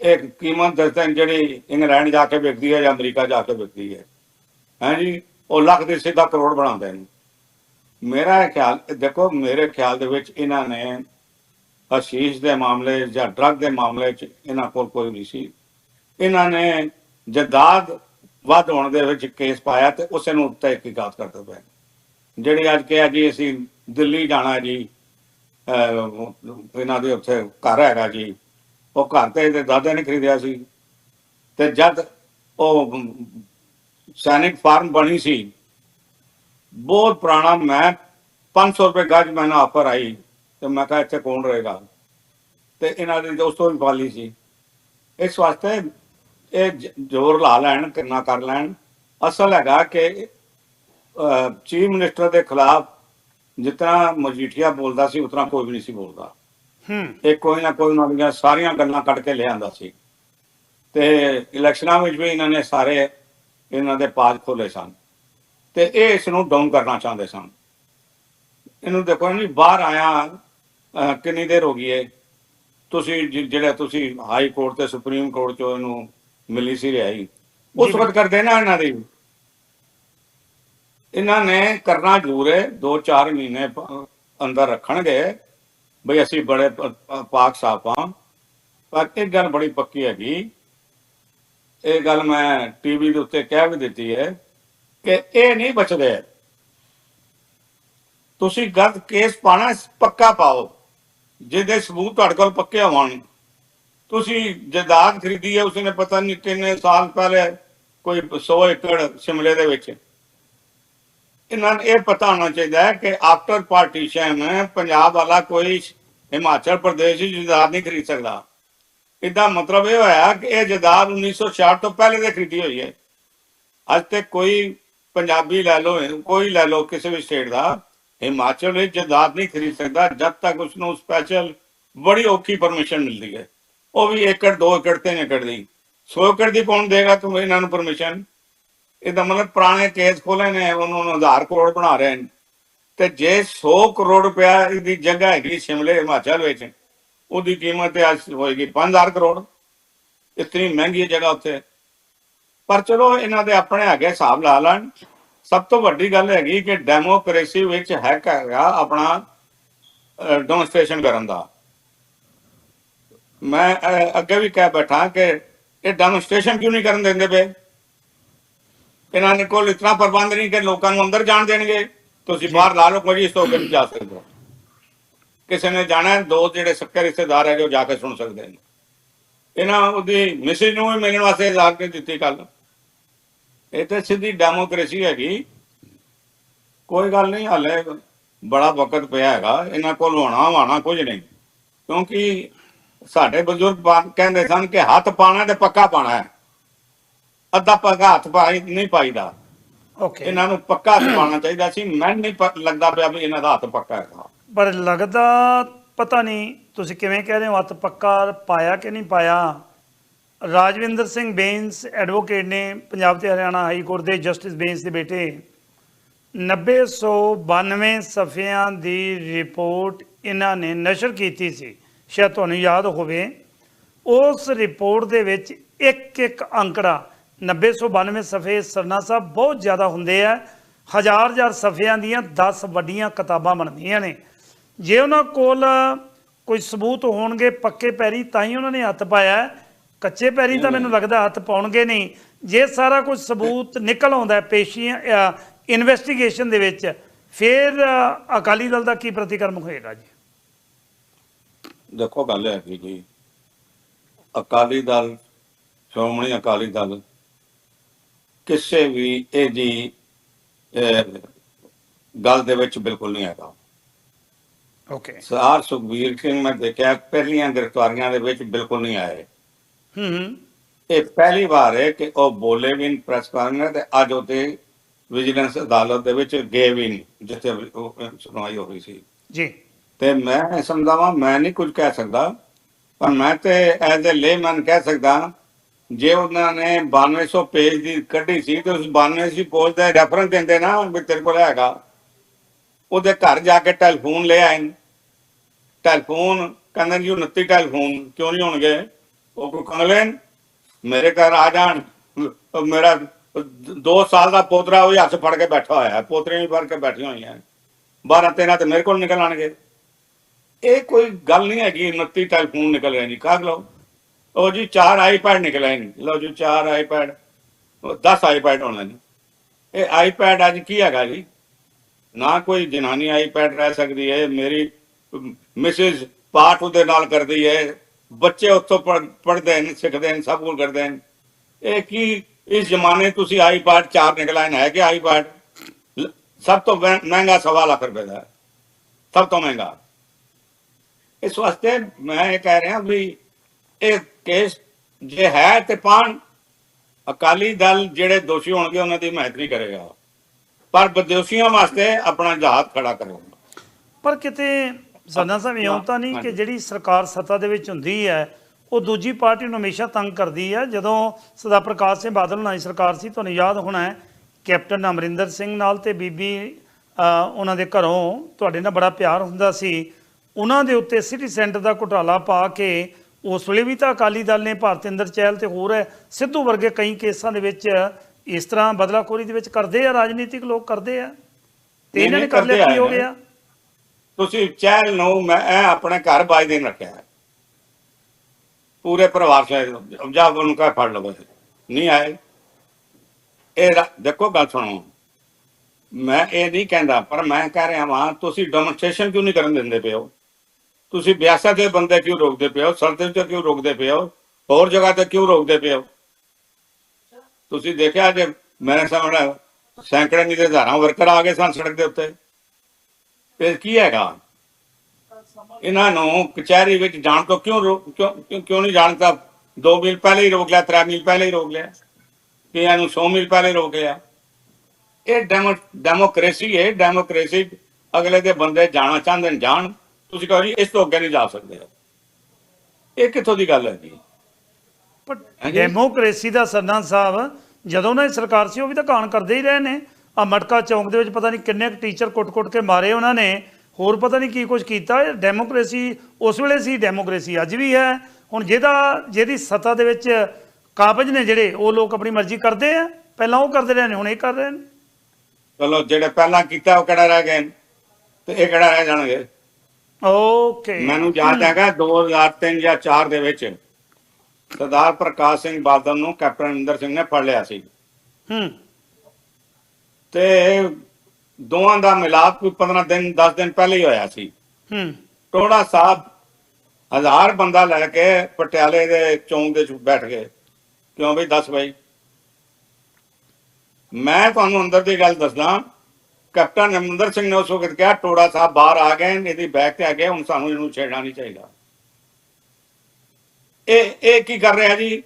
S2: ਇੱਕ ਕੀਮਤ ਦੱਸਦੇ ਨੇ ਜਿਹੜੀ ਇੰਗਲੈਂਡ ਜਾ ਕੇ ਵਿਕਦੀ ਹੈ ਜਾਂ ਅਮਰੀਕਾ ਜਾ ਕੇ ਵਿਕਦੀ ਹੈ ਹੈ ਜੀ? ਉਹ ਲੱਖ ਦੇ ਸਿੱਧਾ ਕਰੋੜ ਬਣਾਉਂਦੇ ਨੇ। ਮੇਰਾ ਇਹ ਖਿਆਲ ਦੇਖੋ ਮੇਰੇ ਖਿਆਲ ਦੇ ਵਿੱਚ ਇਹਨਾਂ ਨੇ ਅਸ਼ੀਸ਼ ਦੇ ਮਾਮਲੇ ਜਾਂ ਡਰੱਗ ਦੇ ਮਾਮਲੇ 'ਚ ਇਹਨਾਂ ਕੋਲ ਕੋਈ ਨਹੀਂ ਸੀ। ਇਹਨਾਂ ਨੇ ਜਦਾਦ ਵੱਧ ਹੋਣ ਦੇ ਵਿੱਚ ਕੇਸ ਪਾਇਆ ਤੇ ਉਸੇ ਨੂੰ ਤਹਿਕੀਕਾਤ ਕਰਦੇ ਪਏ ਜਿਹੜੀ ਅੱਜ ਕਿਹਾ ਜੀ, ਅਸੀਂ ਦਿੱਲੀ ਜਾਣਾ ਜੀ ਇਹਨਾਂ ਦੇ ਉੱਥੇ ਘਰ ਹੈਗਾ ਜੀ, ਉਹ ਘਰ ਤੇ ਇਹਦੇ ਦਾਦੇ ਨੇ ਖਰੀਦਿਆ ਸੀ। ਤੇ ਜਦ ਉਹ ਸੈਨਿਕ ਫਾਰਮ ਬਣੀ ਸੀ। ਬਹੁਤ ਪੁਰਾਣਾ ਮੈਂ 500 ਰੁਪਏ ਗੱਜ ਮੈਨੂੰ ਆਫਰ ਆਈ ਤੇ ਮੈਂ ਕਿਹਾ ਇੱਥੇ ਕੌਣ ਰਹੇਗਾ? ਤੇ ਇਹਨਾਂ ਦੇ ਦੋਸਤੋ ਵੀ ਪਾਲੀ ਸੀ। ਇਸ ਵਾਸਤੇ ਇਹ ਜ਼ੋਰ ਲਾ ਲੈਣ ਕਿੰਨਾ ਕਰ ਲੈਣ। ਅਸਲ ਹੈਗਾ ਕਿ ਚੀਫ ਮਿਨਿਸਟਰ ਦੇ ਖਿਲਾਫ ਜਿਤਨਾ ਮਜੀਠੀਆ ਬੋਲਦਾ ਸੀ ਉਤਨਾ ਕੋਈ ਵੀ ਨਹੀਂ ਸੀ ਬੋਲਦਾ।
S1: ਹੂੰ।
S2: ਇਹ ਕੋਈ ਨਾ ਕੋਈ ਉਹਨਾਂ ਦੀਆਂ ਸਾਰੀਆਂ ਗੱਲਾਂ ਕੱਢ ਕੇ ਲਿਆਂਦਾ ਸੀ। ਤੇ ਇਲੈਕਸ਼ਨਾਂ ਵਿੱਚ ਵੀ ਇਹਨਾਂ ਨੇ ਸਾਰੇ ਇਹਨਾਂ ਦੇ ਪਾਜ ਖੋਲੇ ਸਨ ਤੇ ਇਹ ਇਸ ਨੂੰ ਡਾਊਨ ਕਰਨਾ ਚਾਹੁੰਦੇ ਸਨ। ਇਹਨੂੰ ਦੇਖੋ ਨਹੀਂ ਬਾਹਰ ਆਇਆ ਕਿੰਨੀ ਦੇਰ ਹੋ ਗਈ ਹੈ ਤੁਸੀਂ ਜਿਹੜਾ ਤੁਸੀਂ ਹਾਈ ਕੋਰਟ ਤੇ ਸੁਪਰੀਮ ਕੋਰਟ ਚੋਂ ਇਹਨੂੰ ਮਿਲੀ ਸੀ ਰਿਹਾਈ ਉਸ। ਵਕਤ ਕਰਦੇ ਨਾ ਇਹਨਾਂ ਦੀ? ਇਹਨਾਂ ਨੇ ਕਰਨਾ ਜ਼ਰੂਰ ਹੈ 2-4 ਮਹੀਨੇ ਅੰਦਰ ਰੱਖਣਗੇ ਬਈ ਅਸੀਂ ਬੜੇ ਪਾਕ ਸਾਫ਼ ਹਾਂ। ਪਰ ਇੱਕ ਗੱਲ ਬੜੀ ਪੱਕੀ ਹੈਗੀ ਇਹ ਗੱਲ ਮੈਂ ਟੀਵੀ ਦੇ ਉੱਤੇ ਕਹਿ ਵੀ ਦਿੱਤੀ ਹੈ ਕਿ ਇਹ ਨਹੀਂ ਬਚਦੇ। ਤੁਸੀਂ ਗਲਤ ਕੇਸ ਪਾਣਾ, ਪੱਕਾ ਪਾਓ। ਜਿਹਦੇ ਸਬੂਤ ਤੁਹਾਡੇ ਕੋਲ ਪੱਕੇ ਹੋਣ। ਤੁਸੀਂ ਜਾਇਦਾਦ ਖਰੀਦੀ ਹੈ, ਉਸਨੇ ਪਤਾ ਨਹੀਂ ਕਿੰਨੇ ਸਾਲ ਪਹਿਲੇ ਕੋਈ 100 ਏਕੜ ਸ਼ਿਮਲੇ ਦੇ ਵਿੱਚ। ਇਹਨਾਂ ਨੂੰ ਇਹ ਪਤਾ ਹੋਣਾ ਚਾਹੀਦਾ ਹੈ ਕਿ ਆਫਟਰ ਪਾਰਟੀਸ਼ਨ ਪੰਜਾਬ ਵਾਲਾ ਕੋਈ ਹਿਮਾਚਲ ਪ੍ਰਦੇਸ਼ ਦੀ ਜਾਇਦਾਦ ਨਹੀਂ ਖਰੀਦ ਸਕਦਾ। ਇਹਦਾ ਮਤਲਬ ਇਹ ਹੋਇਆ ਕਿ ਇਹ ਜਾਇਦਾਦ 1966 ਤੋਂ ਪਹਿਲੇ ਦੇ ਖਰੀਦੀ ਹੋਈ ਹੈ। ਅੱਜ ਤੱਕ ਕੋਈ ਪੰਜਾਬੀ ਲੈ ਲਓ, ਕੋਈ ਲੈ ਲਓ ਕਿਸੇ ਵੀ ਸਟੇਟ ਦਾ, ਹਿਮਾਚਲ ਵਿੱਚ ਜਾਇਦਾਦ ਨਹੀਂ ਖਰੀਦ ਸਕਦਾ, ਜਦ ਤੱਕ ਉਸ ਨੂੰ ਸਪੈਸ਼ਲ ਬੜੀ ਔਖੀ ਪਰਮਿਸ਼ਨ ਮਿਲਦੀ ਹੈ। ਉਹ ਵੀ ਏਕੜ 2 ਏਕੜ 3 ਏਕੜ ਦੀ। 100 ਏਕੜ ਦੀ ਕੌਣ ਦੇਗਾ ਤੁਮ ਇਹਨਾਂ ਨੂੰ ਪਰਮਿਸ਼ਨ ਇਹਦਾ ਮਤਲਬ ਪੁਰਾਣੇ ਕੇਸ ਖੋਲੇ ਨੇ, ਉਹਨਾਂ ਨੂੰ ਆਧਾਰ ਕੋਡ ਬਣਾ ਰਹੇ ਨੇ। ਤੇ ਜੇ 100 ਕਰੋੜ ਰੁਪਇਆ ਦੀ ਜਗ੍ਹਾ ਹੈਗੀ ਸ਼ਿਮਲੇ, ਹਿਮਾਚਲ ਵਿੱਚ ਉਹਦੀ ਕੀਮਤ ਤੇ ਅੱਜ ਹੋਏਗੀ 5000 ਕਰੋੜ। ਇਤਨੀ ਮਹਿੰਗੀ ਜਗ੍ਹਾ ਉੱਥੇ। ਪਰ ਚਲੋ, ਇਹਨਾਂ ਦੇ ਆਪਣੇ ਹੈਗੇ ਹਿਸਾਬ ਲਾ ਲੈਣ। ਸਭ ਤੋਂ ਵੱਡੀ ਗੱਲ ਹੈਗੀ ਕਿ ਡੈਮੋਕ੍ਰੇਸੀ ਵਿੱਚ ਹੈਕ ਹੈਗਾ ਆਪਣਾ ਡੈਮੋਨਸਟ੍ਰੇਸ਼ਨ ਕਰਨ ਦਾ। ਮੈਂ ਅੱਗੇ ਵੀ ਕਹਿ ਬੈਠਾ ਕਿ ਇਹ ਡੈਮੋਨਸਟ੍ਰੇਸ਼ਨ ਕਿਉਂ ਨਹੀਂ ਕਰਨ ਦਿੰਦੇ ਪਏ? ਇਹਨਾਂ ਨੇ ਕੋਲ ਇਤਨਾ ਪ੍ਰਬੰਧ ਨਹੀਂ ਕਿ ਲੋਕਾਂ ਨੂੰ ਅੰਦਰ ਜਾਣ ਦੇਣਗੇ। ਤੁਸੀਂ ਬਾਹਰ ਲਾ ਲਓ, ਕੋਈ ਇਸ ਤੋਂ ਅੱਗੇ ਨਹੀਂ ਜਾ ਸਕਦੇ। ਹੋ। ਕਿਸੇ ਨੇ ਜਾਣਾ ਦੋ ਜਿਹੜੇ ਸੱਕੇ ਰਿਸ਼ਤੇਦਾਰ ਹੈਗੇ ਉਹ ਜਾ ਕੇ ਸੁਣ ਸਕਦੇ ਨੇ। ਇਹਨਾਂ ਉਹਦੀ ਮਿਸਿਸ ਨੂੰ ਵੀ ਮਿਲਣ ਵਾਸਤੇ ਇਜਾਜ਼ਤ ਨਹੀਂ ਦਿੱਤੀ ਕੱਲ ਇਹ ਤਾਂ ਸਿੱਧੀ ਡੈਮੋਕ੍ਰੇਸੀ ਹੈਗੀ। ਕੋਈ ਗੱਲ ਨਹੀਂ ਹਾਲੇ ਬੜਾ ਵਕਤ ਪਿਆ ਹੈਗਾ। ਇਹਨਾਂ ਕੋਲ ਹੋਣਾ ਵਾਣਾ ਕੁਝ ਨਹੀਂ। ਕਿਉਂਕਿ ਸਾਡੇ ਬਜ਼ੁਰਗ ਕਹਿੰਦੇ ਸਨ ਕਿ ਹੱਥ ਪਾਣਾ ਤੇ ਪੱਕਾ ਪਾਣਾ ਹੈ। ਅੱਧਾ ਪੱਕਾ ਹੱਥ ਪਾਈ ਨਹੀਂ ਪਾਈਦਾ।
S1: ਓਕੇ
S2: ਇਹਨਾਂ ਨੂੰ ਪੱਕਾ ਹੱਥ ਪਾਣਾ ਚਾਹੀਦਾ ਸੀ। ਮੈਨੂੰ ਨਹੀਂ ਲੱਗਦਾ ਪਿਆ ਵੀ ਇਹਨਾਂ ਦਾ ਹੱਥ ਪੱਕਾ ਹੈਗਾ।
S1: ਪਰ ਲੱਗਦਾ ਪਤਾ ਨਹੀਂ ਤੁਸੀਂ ਕਿਵੇਂ ਕਹਿ ਰਹੇ ਹੋ, ਹੱਥ ਪੱਕਾ ਪਾਇਆ ਕਿ ਨਹੀਂ ਪਾਇਆ। ਰਾਜਵਿੰਦਰ ਸਿੰਘ ਬੇਂਸ ਐਡਵੋਕੇਟ ਨੇ ਪੰਜਾਬ ਤੇ ਹਰਿਆਣਾ ਹਾਈ ਕੋਰਟ ਦੇ ਜਸਟਿਸ ਬੇਂਸ ਦੇ ਬੇਟੇ। 992 ਸਫ਼ਿਆਂ ਦੀ ਰਿਪੋਰਟ ਇਹਨਾਂ ਨੇ ਨਸ਼ਰ ਕੀਤੀ ਸੀ, ਸ਼ਾਇਦ ਤੁਹਾਨੂੰ ਯਾਦ ਹੋਵੇ। ਉਸ ਰਿਪੋਰਟ ਦੇ ਵਿੱਚ ਇੱਕ ਇੱਕ ਅੰਕੜਾ 992 ਸਫ਼ੇ ਸਰਨਾ ਸਾਹਿਬ ਬਹੁਤ ਜ਼ਿਆਦਾ ਹੁੰਦੇ ਆ। ਹਜ਼ਾਰ ਹਜ਼ਾਰ ਸਫ਼ਿਆਂ ਦੀਆਂ 10 ਵੱਡੀਆਂ ਕਿਤਾਬਾਂ ਬਣਦੀਆਂ ਨੇ। ਜੇ ਉਹਨਾਂ ਕੋਲ ਕੋਈ ਸਬੂਤ ਹੋਣਗੇ ਪੱਕੇ ਪੈਰੀ, ਤਾਂ ਹੀ ਉਹਨਾਂ ਨੇ ਹੱਥ ਪਾਇਆ। ਕੱਚੇ ਪੈਰੀ ਤਾਂ ਮੈਨੂੰ ਲੱਗਦਾ ਹੱਥ ਪਾਉਣਗੇ ਨਹੀਂ। ਜੇ ਸਾਰਾ ਕੁਝ ਸਬੂਤ ਨਿਕਲ ਆਉਂਦਾ ਪੇਸ਼ੀਆਂ ਇਨਵੈਸਟੀਗੇਸ਼ਨ ਦੇ ਵਿੱਚ, ਫਿਰ ਅਕਾਲੀ ਦਲ ਦਾ ਕੀ ਪ੍ਰਤੀਕਰਮ ਹੋਏਗਾ ਜੀ?
S2: ਦੇਖੋ, ਗੱਲ ਹੈ ਜੀ, ਅਕਾਲੀ ਦਲ, ਸ਼੍ਰੋਮਣੀ ਅਕਾਲੀ ਦਲ ਕਿਸੇ ਵੀ ਇਹ ਜੀ ਗੱਲ ਦੇ ਵਿੱਚ ਬਿਲਕੁਲ ਨਹੀਂ ਹੈਗਾ।
S1: ਓਕੇ
S2: ਸਰ ਸੁਖਬੀਰ ਸਿੰਘ ਮੈਂ ਦੇਖਿਆ ਪਹਿਲੀਆਂ ਗ੍ਰਿਫਤਾਰੀਆਂ ਦੇ ਵਿੱਚ ਬਿਲਕੁਲ ਨਹੀਂ ਆਏ।
S1: ਹੂੰ ਹੂੰ।
S2: ਇਹ ਪਹਿਲੀ ਵਾਰ ਹੈ ਕਿ ਉਹ ਬੋਲੇ ਵੀ ਨਹੀਂ ਪ੍ਰੈਸ ਕਾਨਫਰੰਸ ਤੇ ਅੱਜ ਉਹਤੇ ਵਿਜੀਲੈਂਸ ਅਦਾਲਤ ਦੇ ਵਿੱਚ ਗਏ ਵੀ ਨਹੀਂ ਜਿੱਥੇ ਉਹ ਸੁਣਵਾਈ ਹੋ ਰਹੀ ਸੀ।
S1: ਜੀ।
S2: ਤੇ ਮੈਂ ਸਮਝਾਵਾਂ ਮੈਂ ਨਹੀਂ ਕੁਝ ਕਹਿ ਸਕਦਾ ਪਰ ਮੈਂ ਤੇ ਐਜ਼ ਅ ਲੇਮਨ ਕਹਿ ਸਕਦਾ ਜੇ ਉਹਨਾਂ ਨੇ 9200 ਪੇਜ ਦੀ ਕੱਢੀ ਸੀ ਤੇ ਉਸ 9200 ਪੇਜ ਦਾ ਰੈਫਰੈਂਸ ਦਿੰਦੇ ਨਾ ਵੀ ਤੇਰੇ ਕੋਲ ਹੈਗਾ ਉਹਦੇ ਘਰ ਜਾ ਕੇ ਟੈਲੀਫੋਨ ਲੈ ਆਏ। ਟੈਲੀਫੋਨ ਕਹਿੰਦੇ ਜੀ 29 ਟੈਲੀਫੋਨ ਕਿਉਂ ਨਹੀਂ ਹੋਣਗੇ? ਉਹ ਕੋ ਕੰਗਲੇਨ ਮੇਰੇ ਘਰ ਆ ਜਾਣ। ਮੇਰਾ 2 ਸਾਲ ਦਾ ਪੋਤਰਾ ਉਹ ਹੱਥ ਫੜ ਕੇ ਬੈਠਾ ਹੋਇਆ ਹੈ, ਪੋਤਰੀਆਂ ਵੀ ਫੜ ਕੇ ਬੈਠੀਆਂ ਹੋਈਆਂ 12 13 ਤੇ ਮੇਰੇ ਕੋਲ ਨਿਕਲ ਆਣਗੇ। ਇਹ ਕੋਈ ਗੱਲ ਨਹੀਂ ਹੈਗੀ 29 ਟੈਲੀਫੋਨ ਨਿਕਲ ਰਹੇ ਜੀ। ਕਾਗ ਲਓ। ਉਹ ਜੀ ਚਾਰ ਆਈਪੈਡ ਨਿਕਲੇ ਨੇ। ਲਓ ਜੀ, ਚਾਰ ਆਈਪੈਡ 10 ਆਈਪੈਡ ਹੋਣੇ ਨੇ ਇਹ ਆਈਪੈਡ ਅੱਜ ਕੀ ਹੈਗਾ ਜੀ? ਨਾ ਕੋਈ ਜਨਾਨੀ ਆਈਪੈਡ ਰਹਿ ਸਕਦੀ ਹੈ, ਮੇਰੀ ਮਿਸਿਸ ਪਾਠ ਉਹਦੇ ਨਾਲ ਕਰਦੀ ਹੈ, ਬੱਚੇ ਉੱਥੋਂ ਪੜ੍ਹਦੇ ਨੇ ਸਿੱਖਦੇ ਨੇ ਸਭ ਕੁਝ ਕਰਦੇ ਨੇ ਇਹ ਕੀ, ਇਸ ਜ਼ਮਾਨੇ 'ਚ ਤੁਸੀਂ ਆਈਪੈਡ ਚਾਰ ਨਿਕਲਾਏ ਹੈ ਕਿ ਆਈਪੈਡ ਸਭ ਤੋਂ ਮਹਿੰਗਾ ਸਵਾ ਲੱਖ ਰੁਪਏ ਦਾ ਸਭ ਤੋਂ ਮਹਿੰਗਾ। ਇਸ ਵਾਸਤੇ ਮੈਂ ਇਹ ਕਹਿ ਰਿਹਾ ਵੀ ਇਹ ਕੇਸ ਜੇ ਹੈ ਤੇ ਪਾਣ, ਅਕਾਲੀ ਦਲ ਜਿਹੜੇ ਦੋਸ਼ੀ ਹੋਣਗੇ, ਉਹਨਾਂ ਦੀ ਹਮਾਇਤ ਨਹੀਂ ਕਰੇਗਾ ਪਰ ਬਦੋਸ਼ੀਆਂ ਵਾਸਤੇ ਆਪਣਾ ਜਹਾਜ਼ ਖੜਾ ਕਰੇਗਾ।
S1: ਪਰ ਕਿਤੇ ਸਰਨਾ ਸਾਹਿਬ ਇਉਂ ਤਾਂ ਨਹੀਂ ਕਿ। ਜਿਹੜੀ ਸਰਕਾਰ ਸੱਤਾ ਦੇ ਵਿੱਚ ਹੁੰਦੀ ਹੈ ਉਹ ਦੂਜੀ ਪਾਰਟੀ ਨੂੰ ਹਮੇਸ਼ਾ ਤੰਗ ਕਰਦੀ ਹੈ ਜਦੋਂ ਸਦਾ ਪ੍ਰਕਾਸ਼ ਸਿੰਘ ਬਾਦਲ ਨਾਲ ਸਰਕਾਰ ਸੀ ਤੁਹਾਨੂੰ ਯਾਦ ਹੋਣਾ ਹੈ ਕੈਪਟਨ ਅਮਰਿੰਦਰ ਸਿੰਘ ਨਾਲ ਤੇ ਬੀਬੀ ਉਹਨਾਂ ਦੇ ਘਰੋਂ ਤੁਹਾਡੇ ਨਾਲ ਬੜਾ ਪਿਆਰ ਹੁੰਦਾ ਸੀ ਉਹਨਾਂ ਦੇ ਉੱਤੇ ਸਿਟੀ ਸੈਂਟਰ ਦਾ ਘੁਟਾਲਾ ਪਾ ਕੇ ਉਸ ਵੇਲੇ ਵੀ ਤਾਂ ਅਕਾਲੀ ਦਲ ਨੇ ਭਾਰਤਿੰਦਰ ਚਹਿਲ ਤੇ ਹੋਰ ਸਿੱਧੂ ਵਰਗੇ ਕਈ ਕੇਸਾਂ ਦੇ ਵਿੱਚ ਇਸ ਤਰ੍ਹਾਂ ਬਦਲਾਖੋਰੀ ਦੇ ਵਿੱਚ ਕਰਦੇ ਆ ਰਾਜਨੀਤਿਕ ਲੋਕ ਕਰਦੇ ਆ ਤੇ ਇਹਨਾਂ ਨੇ ਕਰ ਲਿਆ ਕੀ ਹੋ। ਗਿਆ
S2: ਤੁਸੀਂ ਚੈਲ ਨੂੰ ਮੈਂ ਆਪਣੇ ਘਰ ਬਾਈ ਦਿਨ ਰੱਖਿਆ। ਪੂਰੇ ਪਰਿਵਾਰ ਸਹਿਤ ਜਾ ਉਹਨੂੰ ਕਹ ਫੜ ਲਵੋ। ਨਹੀਂ ਆਏ। ਇਹ ਦੇਖੋ ਗੱਲ ਸੁਣੋ। ਮੈਂ ਇਹ ਨਹੀਂ ਕਹਿੰਦਾ, ਪਰ ਮੈਂ ਕਹਿ ਰਿਹਾ ਹਾਂ ਤੁਸੀਂ ਡੈਮੋਨਸਟ੍ਰੇਸ਼ਨ ਕਿਉਂ ਨਹੀਂ ਕਰਨ ਦਿੰਦੇ ਪਿਓ ਤੁਸੀਂ ਬਿਆਸਾ ਦੇ ਬੰਦੇ ਕਿਉਂ ਰੋਕਦੇ ਪਿਓ ਸਰਦੇਵ ਤੇ ਕਿਉਂ ਰੋਕਦੇ ਪਿਓ ਹੋਰ ਜਗ੍ਹਾ ਤੇ ਕਿਉਂ ਰੋਕਦੇ ਪਿਓ ਤੁਸੀਂ ਦੇਖਿਆ ਜੇ ਮੇਰੇ ਸਾਹਮਣੇ ਸੈਂਕੜੇ ਨਹੀਂ ਦੇ ਹਜ਼ਾਰਾਂ ਵਰਕਰ ਆ ਗਏ ਸਨ ਸੜਕ ਦੇ ਉੱਤੇ। ਇਹ ਕੀ ਹੈਗਾ? ਇਹਨਾਂ ਨੂੰ ਕਚਹਿਰੀ ਵਿੱਚ ਜਾਣ ਤੋਂ ਕਿਉਂ ਕਿਉਂ ਕਿਉਂ- ਨਹੀਂ ਜਾਣਦਾ 2 ਮੀਲ ਪਹਿਲੇ ਹੀ ਰੋਕ ਲਿਆ 3 ਮੀਲ ਪਹਿਲੇ ਹੀ ਰੋਕ ਲਿਆ। ਇਹਨੂੰ 100 ਮੀਲ ਪਹਿਲੇ ਰੋਕ ਲਿਆ। ਇਹ ਡੈਮੋ ਡੈਮੋਕ੍ਰੇਸੀ ਹੈ ਡੈਮੋਕ੍ਰੇਸੀ। ਅਗਲੇ ਦੇ ਬੰਦੇ ਜਾਣਾ ਚਾਹੁੰਦੇ ਨੇ ਜਾਣ। ਤੁਸੀਂ ਕਹੋ ਜੀ ਇਸ ਤੋਂ ਅੱਗੇ ਨਹੀਂ ਜਾ ਸਕਦੇ। ਇਹ ਕਿੱਥੋਂ ਦੀ ਗੱਲ ਹੈ ਜੀ?
S1: ਪਰ। ਡੈਮੋਕ੍ਰੇਸੀ ਦਾ ਸਰਨਾ ਸਾਹਿਬ ਜਦੋਂ ਦੀ ਸਰਕਾਰ ਸੀ ਉਹ ਵੀ ਤਾਂ ਕਾਣ ਕਰਦੇ ਹੀ ਰਹੇ ਨੇ। ਆ ਮਟਕਾ ਚੌਂਕ ਦੇ ਵਿੱਚ ਪਤਾ ਨਹੀਂ ਕਿੰਨੇ ਕੁ ਟੀਚਰ ਕੁੱਟ-ਕੁੱਟ ਕੇ ਮਾਰੇ ਉਹਨਾਂ ਨੇ। ਹੋਰ ਪਤਾ ਨਹੀਂ ਕੀ ਕੁਝ ਕੀਤਾ। ਇਹ ਡੈਮੋਕ੍ਰੇਸੀ ਉਸ ਵੇਲੇ ਸੀ ਡੈਮੋਕ੍ਰੇਸੀ ਅੱਜ ਵੀ ਹੈ। ਹੁਣ ਜਿਹਦਾ ਜਿਹਦੀ ਸੱਤਾ ਦੇ ਵਿੱਚ ਕਾਬਜ ਨੇ ਜਿਹੜੇ ਉਹ ਲੋਕ ਆਪਣੀ ਮਰਜ਼ੀ ਕਰਦੇ ਆ। ਪਹਿਲਾਂ ਉਹ ਕਰਦੇ ਰਹੇ ਨੇ ਹੁਣ ਇਹ ਕਰ ਰਹੇ ਨੇ।
S2: ਚਲੋ ਜਿਹੜੇ ਪਹਿਲਾਂ ਕੀਤਾ ਉਹ ਕਿਹੜਾ ਰਹਿ ਗਏ? ਤੇ ਇਹ ਕਿਹੜਾ ਰਹਿ ਜਾਣਗੇ?
S1: ਓਕੇ
S2: ਮੈਨੂੰ ਯਾਦ ਹੈਗਾ 2003 ਜਾਂ 4 ਦੇ ਵਿੱਚ ਸਰਦਾਰ ਪ੍ਰਕਾਸ਼ ਸਿੰਘ ਬਾਦਲ ਨੂੰ ਕੈਪਟਨ ਅਮਰਿੰਦਰ ਸਿੰਘ ਨੇ ਫੜ ਲਿਆ ਸੀ।
S1: ਹੂੰ।
S2: ਤੇ ਦੋਵਾਂ ਦਾ ਮਿਲਾਪ ਕੋਈ 15 ਦਿਨ 10 ਦਿਨ ਪਹਿਲੇ ਹੀ ਹੋਇਆ ਸੀ।
S1: ਹੂੰ।
S2: ਟੋੜਾ ਸਾਹਿਬ ਹਜ਼ਾਰ ਬੰਦਾ ਲੈ ਕੇ ਪਟਿਆਲੇ ਦੇ ਚੌਂਕ ਦੇ ਬੈਠ ਗਏ। ਕਿਉਂ ਬਈ? ਦੱਸ ਬਈ। ਮੈਂ ਤੁਹਾਨੂੰ ਅੰਦਰ ਦੀ ਗੱਲ ਦੱਸਦਾ ਕੈਪਟਨ ਅਮਰਿੰਦਰ ਸਿੰਘ ਨੇ ਉਸ ਵਕਤ ਕਿਹਾ ਟੋੜਾ ਸਾਹਿਬ ਬਾਹਰ ਆ ਗਏ ਨੇ, ਇਹਦੀ ਬੈਗ ਤੇ ਆ ਗਏ ਹੁਣ ਸਾਨੂੰ ਇਹਨੂੰ ਛੇੜਨਾ ਨਹੀਂ ਚਾਹੀਦਾ। ਇਹ ਇਹ ਕੀ ਕਰ ਰਿਹਾ ਜੀ?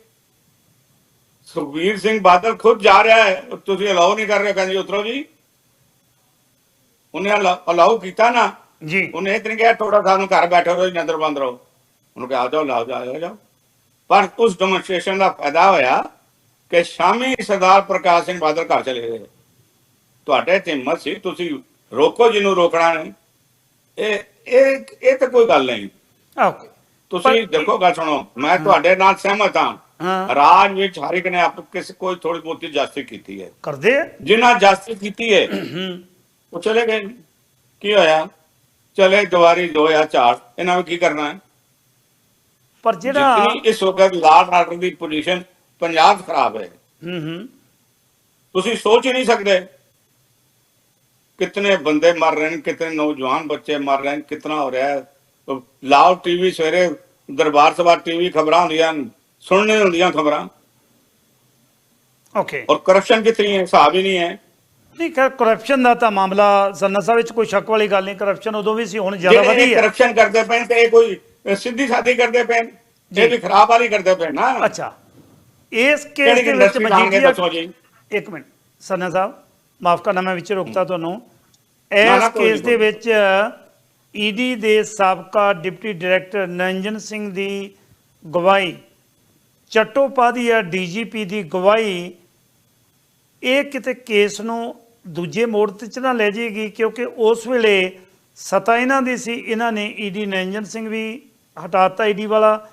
S2: ਸੁਖਬੀਰ ਸਿੰਘ ਬਾਦਲ ਖੁਦ ਜਾ ਰਿਹਾ ਹੈ। ਤੁਸੀਂ ਅਲਾਉ ਨਹੀਂ ਕਰ ਰਹੇ ਕਹਿੰਦੇ ਉਤਰੋ ਜੀ। ਉਹਨੇ ਅਲਾਉ ਕੀਤਾ ਨਾ।
S1: ਜੀ।
S2: ਉਹਨੇ ਇਤਨੇ ਕਿਹਾ ਥੋੜਾ ਸਾਨੂੰ ਘਰ ਬੈਠੇ ਰਹੋ ਜੀ ਅੰਦਰ ਬੰਦ ਰਹੋ। ਉਹਨੂੰ ਕਿਹਾ ਜਾਓ ਲਾਓ ਜਾਓ ਜਾਓ। ਪਰ ਉਸ ਡੈਮੋਨਸਟ੍ਰੇਸ਼ਨ ਦਾ ਫਾਇਦਾ ਹੋਇਆ ਕਿ ਸ਼ਾਮੀ ਸਰਦਾਰ ਪ੍ਰਕਾਸ਼ ਸਿੰਘ ਬਾਦਲ ਘਰ ਚਲੇ ਗਏ। ਤੁਹਾਡੇ ਤੇ ਹਿੰਮਤ ਸੀ ਤੁਸੀਂ ਰੋਕੋ ਜਿਹਨੂੰ ਰੋਕਣਾ ਨਹੀਂ। ਇਹ ਇਹ ਇਹ ਤਾਂ ਕੋਈ ਗੱਲ ਨਹੀਂ।
S1: ਓਕੇ
S2: ਤੁਸੀਂ ਦੇਖੋ ਗੱਲ ਸੁਣੋ। ਮੈਂ ਤੁਹਾਡੇ ਨਾਲ ਸਹਿਮਤ ਹਾਂ। ਰਾਜ ਵਿੱਚ ਹਰ ਇੱਕ ਨੇ ਆਪ ਕਿਸੇ ਕੋਈ ਥੋੜੀ ਬਹੁਤੀ ਜਸਟਿਸ ਕੀਤੀ ਹੈ।
S1: ਕਰਦੇ ਆ।
S2: ਜਿਨ੍ਹਾਂ ਜਸਟਿਸ ਕੀਤੀ ਹੈ ਉਹ ਚਲੇ ਗਏ। ਕੀ ਹੋਇਆ? ਚਲੇ ਦੁਆਰੀ 2004 ਇਹਨਾਂ ਨੂੰ ਕੀ ਕਰਨਾ ਹੈ?
S1: ਪਰ ਜਿਹੜਾ
S2: ਜਿਤਨੀ ਇਸ ਵਕਤ ਲਾਅ ਆਰਡਰ ਦੀ ਪੋਜੀਸ਼ਨ ਪੰਜਾਬ ਖਰਾਬ ਹੈ।
S1: ਹੂੰ ਹੂੰ।
S2: ਤੁਸੀਂ ਸੋਚ ਹੀ ਨਹੀਂ ਸਕਦੇ ਕਿਤਨੇ ਬੰਦੇ ਮਰ ਰਹੇ ਨੇ ਕਿਤਨੇ ਨੌਜਵਾਨ ਬੱਚੇ ਮਰ ਰਹੇ ਨੇ ਕਿਤਨਾ ਹੋ ਰਿਹਾ ਹੈ। ਲਾਓ ਟੀਵੀ ਸਵੇਰੇ ਦਰਬਾਰ ਸਭਾ ਟੀਵੀ ਖਬਰਾਂ ਹੁੰਦੀਆਂ ਨੇ, ਸੁਣਨੇ ਹੁੰਦੀਆਂ ਖਬਰਾਂ।
S1: ਓਕੇ
S2: ਔਰ ਕਰਪਸ਼ਨ ਕਿਤਨੀ ਹੈ ਹਿਸਾਬ ਹੀ ਨਹੀਂ ਹੈ।
S1: ਨਹੀਂ ਕਰਪਸ਼ਨ ਦਾ ਤਾਂ ਮਾਮਲਾ ਸੰਨਾ ਸਾਹਿਬ ਵਿੱਚ ਕੋਈ ਸ਼ੱਕ ਵਾਲੀ ਗੱਲ ਨਹੀਂ ਕਰਪਸ਼ਨ ਉਦੋਂ ਵੀ ਸੀ ਹੁਣ ਜ਼ਿਆਦਾ ਵਧੀ ਹੈ
S2: ਕਰਪਸ਼ਨ ਕਰਦੇ ਪਏ ਤੇ ਇਹ ਕੋਈ ਸਿੱਧੀ ਸਾਦੀ ਕਰਦੇ ਪਏ ਨੇ ਇਹ ਵੀ ਖਰਾਬ ਵਾਲੀ ਕਰਦੇ ਪਏ ਨਾ
S1: ਅੱਛਾ। ਇਸ ਕੇਸ
S2: ਕਿਹੜੀ
S1: ਦੇ ਵਿੱਚ
S2: ਇੰਡਸਟਰੀ ਦੱਸੋ ਜੀ।
S1: ਇੱਕ ਮਿੰਟ ਸੰਨਾ ਸਾਹਿਬ ਮਾਫ ਕਰਨਾ ਮੈਂ ਵਿੱਚ ਰੋਕਤਾ ਤੁਹਾਨੂੰ।
S2: ਨਾ,
S1: ਇਸ
S2: ਕੋਈ
S1: ਕੇਸ ਦੇ ਵਿੱਚ ਈਡੀ ਦੇ ਸਾਬਕਾ ਡਿਪਟੀ ਡਾਇਰੈਕਟਰ ਨਰਿੰਜਨ ਸਿੰਘ ਦੀ ਗਵਾਹੀ ਚਟੋਪਾਧੀਆ ਡੀਜੀਪੀ ਦੀ ਗਵਾਹੀ ਇਹ ਕਿਤੇ ਕੇਸ ਨੂੰ ਦੂਜੇ ਮੋੜ ਤੇ ਚ ਨਾ ਲੈ ਜਾਏਗੀ ਕਿਉਂਕਿ ਉਸ ਵੇਲੇ ਸਤਾ ਇਹਨਾਂ ਦੀ ਸੀ ਇਹਨਾਂ ਨੇ ਈਡੀ ਨਰਿੰਜਨ ਸਿੰਘ ਵੀ ਹਟਾਤਾ ਈਡੀ ਵਾਲਾ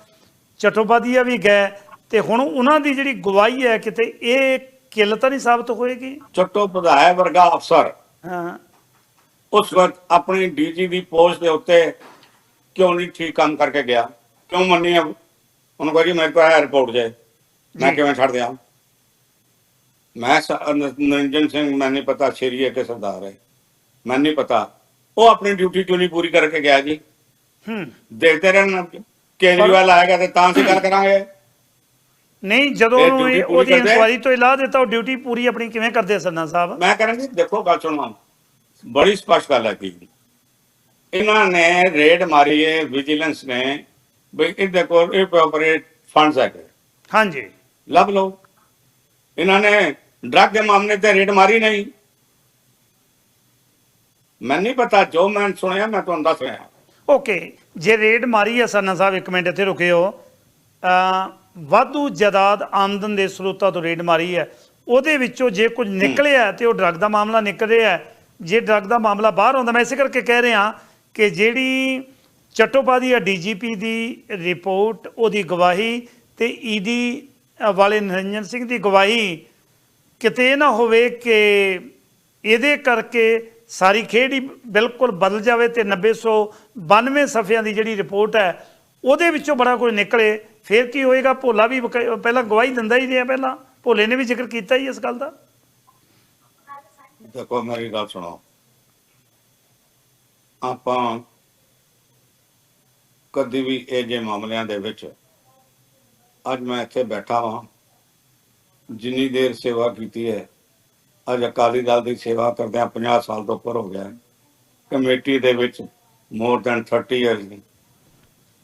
S1: ਚਟੋਪਾਧੀਆ ਵੀ ਗਏ ਤੇ ਹੁਣ ਉਹਨਾਂ ਦੀ ਜਿਹੜੀ ਗਵਾਹੀ ਹੈ ਕਿਤੇ ਇਹ ਕਿੱਲ ਤਾਂ ਨਹੀਂ ਸਾਬਤ ਹੋਏਗੀ?
S2: ਚੱਟੋ ਪਧਾਇਆ ਵਰਗਾ ਅਫਸਰ।
S1: ਹਾਂ।
S2: ਉਸ ਵਕਤ ਆਪਣੀ ਡੀਜੀ ਦੀ ਪੋਸਟ ਦੇ ਉੱਤੇ ਕਿਉਂ ਨਹੀਂ ਠੀਕ ਕੰਮ ਕਰਕੇ ਗਿਆ? ਕਿਉਂ ਮੰਨੀ ਉਹਨੂੰ ਕਹੀ ਮੇਰੇ ਕੋਲ ਹੈ ਰਿਪੋਰਟ ਜੇ ਮੈਂ
S1: ਜੀ।
S2: ਕਿਵੇਂ ਛੱਡ ਦਿਆਂ? ਮੈਂ ਨਰਿੰਜਨ ਸਿੰਘ ਮੈਨੂੰ ਨਹੀਂ ਪਤਾ ਸ਼ੇਰੀ ਹੈ ਕਿ ਸਰਦਾਰ ਹੈ। ਮੈਨੂੰ ਨਹੀਂ ਪਤਾ। ਉਹ ਆਪਣੀ ਡਿਊਟੀ ਕਿਉਂ ਨਹੀਂ ਪੂਰੀ ਕਰਕੇ ਗਿਆ ਜੀ।
S1: ਹੂੰ।
S2: ਦੇਖਦੇ ਰਹਿਣ ਕੇਜਰੀਵਾਲ ਆਏਗਾ ਤੇ ਤਾਂ ਅਸੀਂ ਗੱਲ ਕਰਾਂਗੇ।
S1: ਨਹੀਂ ਜਦੋਂ ਉਹਦੀ? ਇਨਕੁਆਇਰੀ ਤੋਂ ਇਲਾਹ ਦਿੱਤਾ ਉਹ ਡਿਊਟੀ ਪੂਰੀ ਆਪਣੀ ਕਿਵੇਂ ਕਰਦੇ ਸੰਨਾ ਸਾਹਿਬ?
S2: ਮੈਂ ਕਰਾਂਗੀ ਦੇਖੋ ਗੱਲ ਸੁਣੋ। ਬੜੀ ਸਪਸ਼ਟ ਗੱਲ ਹੈ ਕੀ ਇਹਨਾਂ ਨੇ ਰੇਡ ਮਾਰੀ ਹੈ ਵਿਜੀਲੈਂਸ ਨੇ ਬਈ ਇਹਦੇ ਕੋਲ ਇਹ ਪ੍ਰੋਪਰੇਟ ਫੰਡਸ ਹੈਗੇ।
S1: ਹਾਂਜੀ।
S2: ਲੱਭ ਲਓ। ਇਹਨਾਂ ਨੇ ਡਰੱਗ ਦੇ ਮਾਮਲੇ ਤੇ ਰੇਡ ਮਾਰੀ ਨਹੀਂ। ਮੈਨੂੰ ਨਹੀਂ ਪਤਾ ਜੋ ਮੈਂ ਸੁਣਿਆ ਮੈਂ ਤੁਹਾਨੂੰ ਦੱਸ ਰਿਹਾ।
S1: ਓਕੇ ਜੇ ਰੇਡ ਮਾਰੀ ਹੈ ਸਰਨਾ ਸਾਹਿਬ ਇੱਕ ਮਿੰਟ ਇੱਥੇ ਰੁਕਿਓ। ਵਾਧੂ ਜਦਾਦ ਆਮਦਨ ਦੇ ਸਰੋਤਾਂ ਤੋਂ ਰੇਡ ਮਾਰੀ ਹੈ। ਉਹਦੇ ਵਿੱਚੋਂ ਜੇ ਕੁਝ ਨਿਕਲਿਆ ਤੇ ਉਹ ਡਰੱਗ ਦਾ ਮਾਮਲਾ ਨਿਕਲ ਰਿਹਾ। ਜੇ ਡਰੱਗ ਦਾ ਮਾਮਲਾ ਬਾਹਰ ਆਉਂਦਾ ਮੈਂ ਇਸੇ ਕਰਕੇ ਕਹਿ ਰਿਹਾ ਕਿ ਜਿਹੜੀ ਚਟੋਪਾਧੀ ਡੀਜੀਪੀ ਦੀ ਰਿਪੋਰਟ, ਉਹਦੀ ਗਵਾਹੀ ਤੇ ਈਡੀ ਵਾਲੇ ਨਿਰੰਜਨ ਸਿੰਘ ਦੀ ਗਵਾਹੀ। ਕਿਤੇ ਇਹ ਨਾ ਹੋਵੇ ਕਿ ਇਹਦੇ ਕਰਕੇ ਸਾਰੀ ਖੇਡ ਹੀ ਬਿਲਕੁਲ ਬਦਲ ਜਾਵੇ ਤੇ 9092 ਸਫਿਆਂ ਦੀ ਜਿਹੜੀ ਰਿਪੋਰਟ ਹੈ, ਉਹਦੇ ਵਿੱਚੋਂ ਬੜਾ ਕੁਝ ਨਿਕਲੇ। ਫਿਰ ਕੀ ਹੋਏਗਾ? ਭੋਲਾ ਵੀ ਪਹਿਲਾਂ ਗਵਾਹੀ ਦਿੰਦਾ ਹੀ ਰਿਹਾ ਪਹਿਲਾਂ। ਭੋਲੇ ਨੇ ਵੀ ਜ਼ਿਕਰ ਕੀਤਾ ਹੀ ਇਸ ਗੱਲ ਦਾ।
S2: ਦੇਖੋ, ਮੇਰੀ ਗੱਲ ਸੁਣੋ। ਆਪਾਂ ਕਦੀ ਵੀ ਇਹ ਜੇ ਮਾਮਲਿਆਂ ਦੇ ਵਿੱਚ ਅੱਜ ਮੈਂ ਇੱਥੇ ਬੈਠਾ ਹਾਂ। ਜਿੰਨੀ ਦੇਰ ਸੇਵਾ ਕੀਤੀ ਹੈ, ਅੱਜ ਅਕਾਲੀ ਦਲ ਦੀ ਸੇਵਾ ਕਰਦਿਆਂ 50 ਸਾਲ ਤੋਂ ਉੱਪਰ ਹੋ ਗਿਆ ਕਮੇਟੀ ਦੇ ਵਿੱਚ ਮੋਰ ਦੈਨ 30 ਇਅਰਸ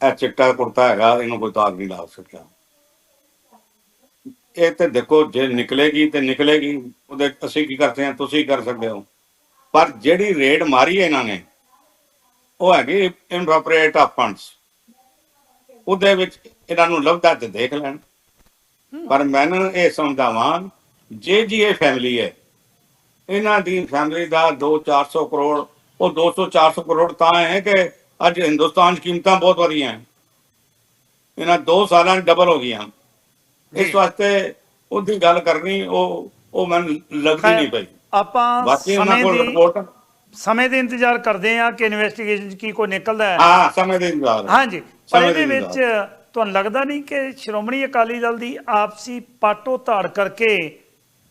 S2: ਇਹ ਚਿੱਟਾ ਕੁੜਤਾ ਹੈਗਾ, ਇਹਨੂੰ ਕੋਈ ਦਾਗ ਨਹੀਂ ਲਾ ਸਕਿਆ। ਇਹ ਤੇ ਦੇਖੋ, ਜੇ ਨਿਕਲੇਗੀ ਤੇ ਨਿਕਲੇਗੀ। ਉਹਦੇ ਅਸੀਂ ਕੀ ਕਰਦੇ ਹਾਂ, ਤੁਸੀਂ ਕਰ ਸਕਦੇ ਹੋ। ਪਰ ਜਿਹੜੀ ਰੇਡ ਮਾਰੀ ਹੈ ਇਹਨਾਂ ਨੇ, ਉਹ ਹੈਗੀ ਇਨਪ੍ਰੋਪਰੀਏਟ ਆਫ ਫੰਡਸ ਉਹਦੇ ਵਿੱਚ ਇਹਨਾਂ ਨੂੰ ਲੱਭਦਾ ਤੇ ਦੇਖ ਲੈਣ। ਪਰ ਮੈਨੂੰ ਇਹ ਸਮਝਾਵਾਂ ਜੇ ਜੀ ਇਹ ਫੈਮਿਲੀ ਹੈ ਇਹਨਾਂ ਦੀ ਫੈਮਿਲੀ ਦਾ 2-400 ਕਰੋੜ ਉਹ 200-400 ਕਰੋੜ ਤਾਂ ਹੈ ਕਿ ਅੱਜ ਹਿੰਦੁਸਤਾਨ ਕੀਮਤਾਂ ਬਹੁਤ ਵਧੀਆਂ ਹੈ ਇਹਨਾਂ 2 ਸਾਲਾਂ 'ਚ ਡਬਲ ਹੋ ਗਈਆਂ। ਇਸ ਵਾਸਤੇ ਉਹਦੀ ਗੱਲ ਕਰਨੀ ਉਹ ਉਹ ਮੈਨੂੰ ਲੱਗਦੀ ਨਹੀਂ ਪਈ।
S1: ਆਪਾਂ
S2: ਬਾਕੀ ਉਹਨਾਂ
S1: ਸਮੇਂ
S2: ਕੋਲ
S1: ਦੀ
S2: ਰਿਪੋਰਟ
S1: ਸਮੇਂ ਦੇ ਇੰਤਜ਼ਾਰ ਕਰਦੇ ਹਾਂ ਕਿ ਇਨਵੈਸਟੀਗੇਸ਼ਨ 'ਚ ਕੀ ਕੋਈ ਨਿਕਲਦਾ ਹੈ।
S2: ਹਾਂ ਸਮੇਂ ਦੇ ਇੰਤਜ਼ਾਰ।
S1: ਹਾਂਜੀ ਪਰ ਇਹਦੇ ਵਿੱਚ ਤੁਹਾਨੂੰ ਲੱਗਦਾ ਨਹੀਂ ਕਿ ਸ਼੍ਰੋਮਣੀ ਅਕਾਲੀ ਦਲ ਦੀ ਆਪਸੀ ਪਾਟੋ ਧਾੜ ਕਰਕੇ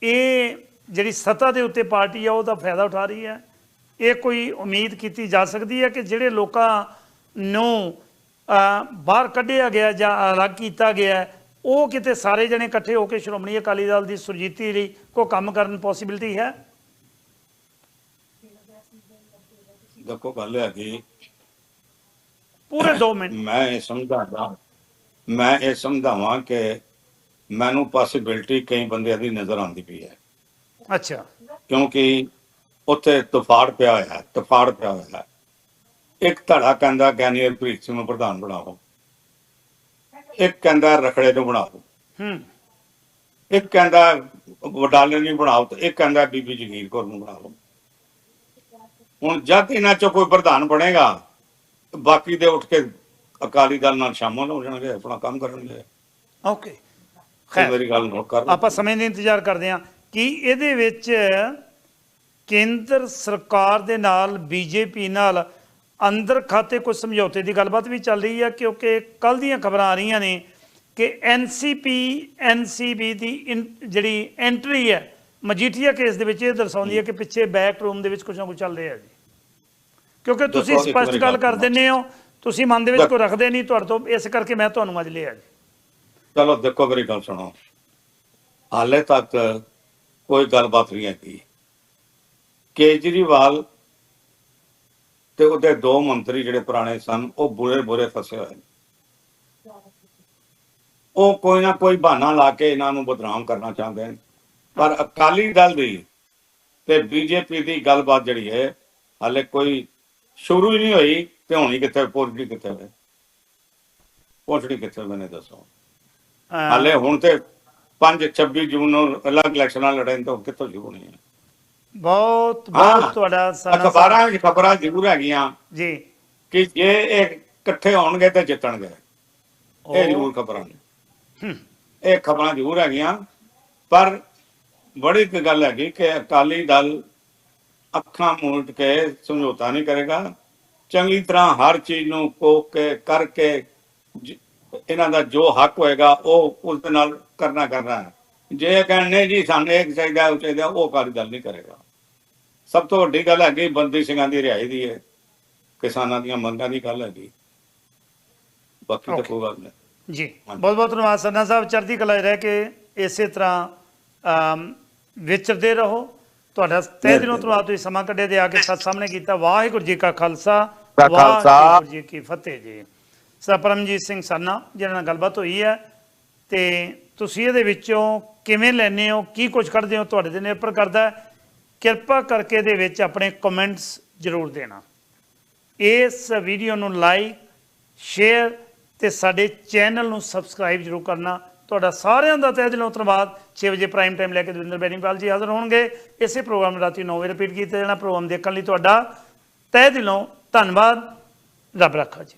S1: ਇਹ ਜਿਹੜੀ ਸੱਤਾ ਦੇ ਉੱਤੇ ਪਾਰਟੀ ਆ ਉਹਦਾ ਫਾਇਦਾ ਉਠਾ ਰਹੀ ਹੈ? ਇਹ ਕੋਈ ਉਮੀਦ ਕੀਤੀ ਜਾ ਸਕਦੀ ਹੈ ਕਿ ਜਿਹੜੇ ਲੋਕਾਂ ਨੂੰ ਬਾਹਰ ਕੱਢਿਆ ਗਿਆ ਜਾਂ ਅਲੱਗ ਕੀਤਾ ਗਿਆ ਉਹ ਕਿਤੇ ਸਾਰੇ ਜਣੇ ਇਕੱਠੇ ਹੋ ਕੇ ਸ਼੍ਰੋਮਣੀ ਅਕਾਲੀ ਦਲ ਦੀ ਸੁਰਜੀਤੀ ਲਈ ਕੋ ਕੰਮ ਕਰਨ ਪੋਸਿਬਿਲਿਟੀ ਹੈ?
S2: ਦੇਖੋ ਗੱਲ ਹੈ ਕਿ
S1: ਪੂਰੇ 2 ਮਿੰਟ।
S2: ਮੈਂ ਇਹ ਸਮਝਾਦਾ ਮੈਂ ਇਹ ਸਮਝਾਵਾਂ ਕਿ ਮੈਨੂੰ ਪੋਸਿਬਿਲਟੀ ਕਈ ਬੰਦਿਆਂ ਦੀ ਨਜ਼ਰ ਆਉਂਦੀ ਪਈ ਹੈ।
S1: ਅੱਛਾ।
S2: ਕਿਉਂਕਿ ਉੱਥੇ ਤਫਾੜ ਪਿਆ ਹੋਇਆ ਹੈ ਤਫਾੜ ਪਿਆ ਹੋਇਆ ਹੈ। ਇੱਕ ਧੜਾ ਕਹਿੰਦਾ ਗੈਨੀਅਰ ਪ੍ਰੀਤ ਸਿੰਘ ਨੂੰ ਪ੍ਰਧਾਨ ਬਣਾਓ। ਇੱਕ ਕਹਿੰਦਾ ਰਖੜੇ ਨੂੰ ਬਣਾਓ।
S1: ਹੂੰ।
S2: ਇੱਕ ਕਹਿੰਦਾ ਵਡਾਲੇ ਨੂੰ ਬਣਾਓ। ਤੇ ਇੱਕ ਕਹਿੰਦਾ ਬੀਬੀ ਜਗੀਰ ਕੌਰ ਨੂੰ ਬਣਾਓ। ਹੁਣ ਜਦ ਇਹਨਾਂ ਚੋਂ ਕੋਈ ਪ੍ਰਧਾਨ ਬਣੇਗਾ ਬਾਕੀ ਦੇ ਉੱਠ ਕੇ ਅਕਾਲੀ ਦਲ ਨਾਲ ਸ਼ਾਮਲ ਹੋ ਜਾਣਗੇ ਆਪਣਾ ਕੰਮ ਕਰਨਗੇ।
S1: ਓਕੇ। ਖੈਰ
S2: ਮੇਰੀ ਗੱਲ ਨੋਟ ਕਰ ਲਓ।
S1: ਆਪਾਂ ਸਮੇਂ ਦਾ ਇੰਤਜ਼ਾਰ ਕਰਦੇ ਹਾਂ ਕਿ ਇਹਦੇ ਵਿੱਚ ਕੇਂਦਰ ਸਰਕਾਰ ਦੇ ਨਾਲ ਬੀਜੇਪੀ ਨਾਲ ਅੰਦਰ ਖਾਤੇ ਕੁਝ ਸਮਝੌਤੇ ਦੀ ਗੱਲਬਾਤ ਵੀ ਚੱਲ ਰਹੀ ਹੈ ਕਿਉਂਕਿ ਕੱਲ ਦੀਆਂ ਖਬਰਾਂ ਆ ਰਹੀਆਂ ਨੇ ਕਿ ਐਨਸੀਪੀ ਐਨਸੀਬੀ ਦੀ ਜਿਹੜੀ ਐਂਟਰੀ ਹੈ ਮਜੀਠੀਆ ਕੇਸ ਦੇ ਵਿੱਚ ਇਹ ਦਰਸਾਉਂਦੀ ਹੈ ਕਿ ਪਿੱਛੇ ਬੈਕ ਰੂਮ ਦੇ ਵਿੱਚ ਕੁਝ ਨਾ ਕੁਝ ਚੱਲ ਰਿਹਾ ਜੀ। ਕਿਉਂਕਿ ਤੁਸੀਂ ਸਪਸ਼ਟ ਗੱਲ
S2: ਗੱਲ
S1: ਕਰ। ਦਿੰਦੇ ਹੋ ਤੁਸੀਂ ਮਨ ਦੇ ਵਿੱਚ। ਕੋਈ ਰੱਖਦੇ ਨਹੀਂ ਤੁਹਾਡੇ ਤੋਂ ਇਸ ਕਰਕੇ ਮੈਂ ਤੁਹਾਨੂੰ ਅੱਜ ਲਿਆ ਜੀ।
S2: ਚਲੋ ਦੇਖੋ ਮੇਰੀ ਗੱਲ ਸੁਣੋ। ਹਾਲੇ ਤੱਕ ਕੋਈ ਗੱਲਬਾਤ ਨਹੀਂ ਹੈਗੀ। ਕੇਜਰੀਵਾਲ ਤੇ ਉਹਦੇ ਦੋ ਮੰਤਰੀ ਜਿਹੜੇ ਪੁਰਾਣੇ ਸਨ ਉਹ ਬੁਰੇ ਬੁਰੇ ਫਸੇ ਹੋਏ ਨੇ। ਉਹ ਕੋਈ ਨਾ ਕੋਈ ਬਹਾਨਾ ਲਾ ਕੇ ਇਹਨਾਂ ਨੂੰ ਬਦਨਾਮ ਕਰਨਾ ਚਾਹੁੰਦੇ ਨੇ। ਪਰ ਅਕਾਲੀ ਦਲ ਦੀ ਤੇ ਬੀਜੇਪੀ ਦੀ ਗੱਲਬਾਤ ਜਿਹੜੀ ਹੈ ਹਾਲੇ ਕੋਈ ਸ਼ੁਰੂ ਹੀ ਨਹੀਂ ਹੋਈ ਤੇ ਹੋਣੀ ਕਿੱਥੇ ਪਹੁੰਚਣੀ ਕਿੱਥੇ ਵੇ ਪਹੁੰਚਣੀ ਕਿੱਥੇ ਮੈਨੇ ਦੱਸੋ। ਹਾਲੇ ਹੁਣ ਤੇ 5 26 ਜੂਨ ਨੂੰ ਅਲੱਗ ਇਲੈਕਸ਼ਨਾਂ ਲੜਨ ਤੋਂ ਕਿੱਥੋਂ ਸ਼ੁਰੂ ਹੋਣੀ ਹੈ?
S1: ਬਹੁਤ
S2: ਹਾਂ,
S1: ਬਹੁਤ ਤੁਹਾਡਾ ਸਾਹਿਬ-
S2: ਅਖਬਾਰਾਂ ਵਿੱਚ ਖਬਰਾਂ ਜ਼ਰੂਰ ਹੈਗੀਆਂ।
S1: ਜੀ।
S2: ਕਿ ਜੇ ਇਹ ਇਕੱਠੇ ਹੋਣਗੇ ਤੇ ਜਿੱਤਣਗੇ। ਇਹ ਜ਼ਰੂਰ ਖਬਰਾਂ ਨੇ।
S1: ਹੂੰ,
S2: ਇਹ ਖਬਰਾਂ ਜ਼ਰੂਰ ਹੈਗੀਆਂ। ਪਰ ਬੜੀ ਇੱਕ ਗੱਲ ਹੈਗੀ ਕਿ ਅਕਾਲੀ ਦਲ ਅੱਖਾਂ ਮੂੰਦ ਕੇ ਸਮਝੌਤਾ ਨਹੀਂ ਕਰੇਗਾ। ਚੰਗੀ ਤਰ੍ਹਾਂ ਹਰ ਚੀਜ਼ ਨੂੰ ਕੋਕ ਕੇ ਕਰਕੇ ਇਹਨਾਂ ਦਾ ਜੋ ਹੱਕ ਹੋਏਗਾ ਉਹ ਉਸ ਦੇ ਨਾਲ ਕਰਨਾ ਕਰਨਾ ਹੈ। ਜੇ ਕਹਿੰਨੇ ਜੀ ਸਾਨੂੰ ਇੱਕ ਚਾਹੀਦਾ ਉਹ ਚਾਹੀਦਾ ਉਹ ਅਕਾਲੀ ਦਲ ਨਹੀਂ ਕਰੇਗਾ। ਸਭ ਤੋਂ ਵੱਡੀ ਗੱਲ ਹੈਗੀ ਬੰਦੀ ਸਿੰਘਾਂ ਦੀ ਰਿਹਾਈ ਦੀ ਹੈ। ਕਿਸਾਨਾਂ ਦੀਆਂ ਮੰਗਾਂ ਦੀ ਗੱਲ ਹੈਗੀ। ਬਾਕੀ ਤਾਂ. ਕੋਈ ਗੱਲ ਨਹੀਂ।
S1: ਜੀ। ਬਹੁਤ ਬਹੁਤ ਧੰਨਵਾਦ। ਸਰਨਾ ਸਾਹਿਬ ਚੜ੍ਹਦੀ ਕਲਾ ਰਹਿ ਕੇ ਇਸੇ ਤਰ੍ਹਾਂ ਵਿਚਰਦੇ ਰਹੋ। ਤੁਹਾਡਾ ਤਹਿ ਦਿਲੋਂ ਧੰਨਵਾਦ। ਤੁਸੀਂ ਸਮਾਂ ਕੱਢੇ ਦੇ ਆ ਕੇ ਸੱਤ ਸਾਹਮਣੇ ਕੀਤਾ। ਵਾਹਿਗੁਰੂ ਜੀ
S2: ਕਾ ਖਾਲਸਾ।
S1: ਵਾਹਿਗੁਰੂ ਜੀ ਕੀ ਫਤਿਹ ਜੀ। ਸਰ ਪਰਮਜੀਤ ਸਿੰਘ ਸਰਨਾ ਜਿਹਨਾਂ ਨਾਲ ਗੱਲਬਾਤ ਹੋਈ ਹੈ ਤੇ ਤੁਸੀਂ ਇਹਦੇ ਵਿੱਚੋਂ ਕਿਵੇਂ ਲੈਨੇ ਹੋ? ਕੀ ਕੁਝ ਕੱਢਦੇ ਹੋ? ਤੁਹਾਡੇ ਤੇ ਨਿਰਭਰ ਕਰਦਾ ਹੈ। ਕਿਰਪਾ ਕਰਕੇ ਇਹਦੇ ਵਿੱਚ ਆਪਣੇ ਕਮੈਂਟਸ ਜ਼ਰੂਰ ਦੇਣਾ। ਇਸ ਵੀਡੀਓ ਨੂੰ ਲਾਈਕ ਸ਼ੇਅਰ ਤੇ ਸਾਡੇ ਚੈਨਲ ਨੂੰ ਸਬਸਕ੍ਰਾਈਬ ਜ਼ਰੂਰ ਕਰਨਾ। ਤੁਹਾਡਾ ਸਾਰਿਆਂ ਦਾ ਤਹਿ ਦਿਲੋਂ ਧੰਨਵਾਦ। 6 ਵਜੇ ਪ੍ਰਾਈਮ ਟਾਈਮ ਲੈ ਕੇ ਦਵਿੰਦਰ ਬੈਨੀਪਾਲ ਜੀ ਹਾਜ਼ਰ ਹੋਣਗੇ। ਇਸੇ ਪ੍ਰੋਗਰਾਮ ਨੂੰ ਰਾਤੀ 9 ਵਜੇ ਰਿਪੀਟ ਕੀਤਾ ਜਾਣਾ। ਪ੍ਰੋਗਰਾਮ ਦੇਖਣ ਲਈ ਤੁਹਾਡਾ ਤਹਿ ਦਿਲੋਂ ਧੰਨਵਾਦ। ਰੱਬ ਰੱਖਾ ਜੀ।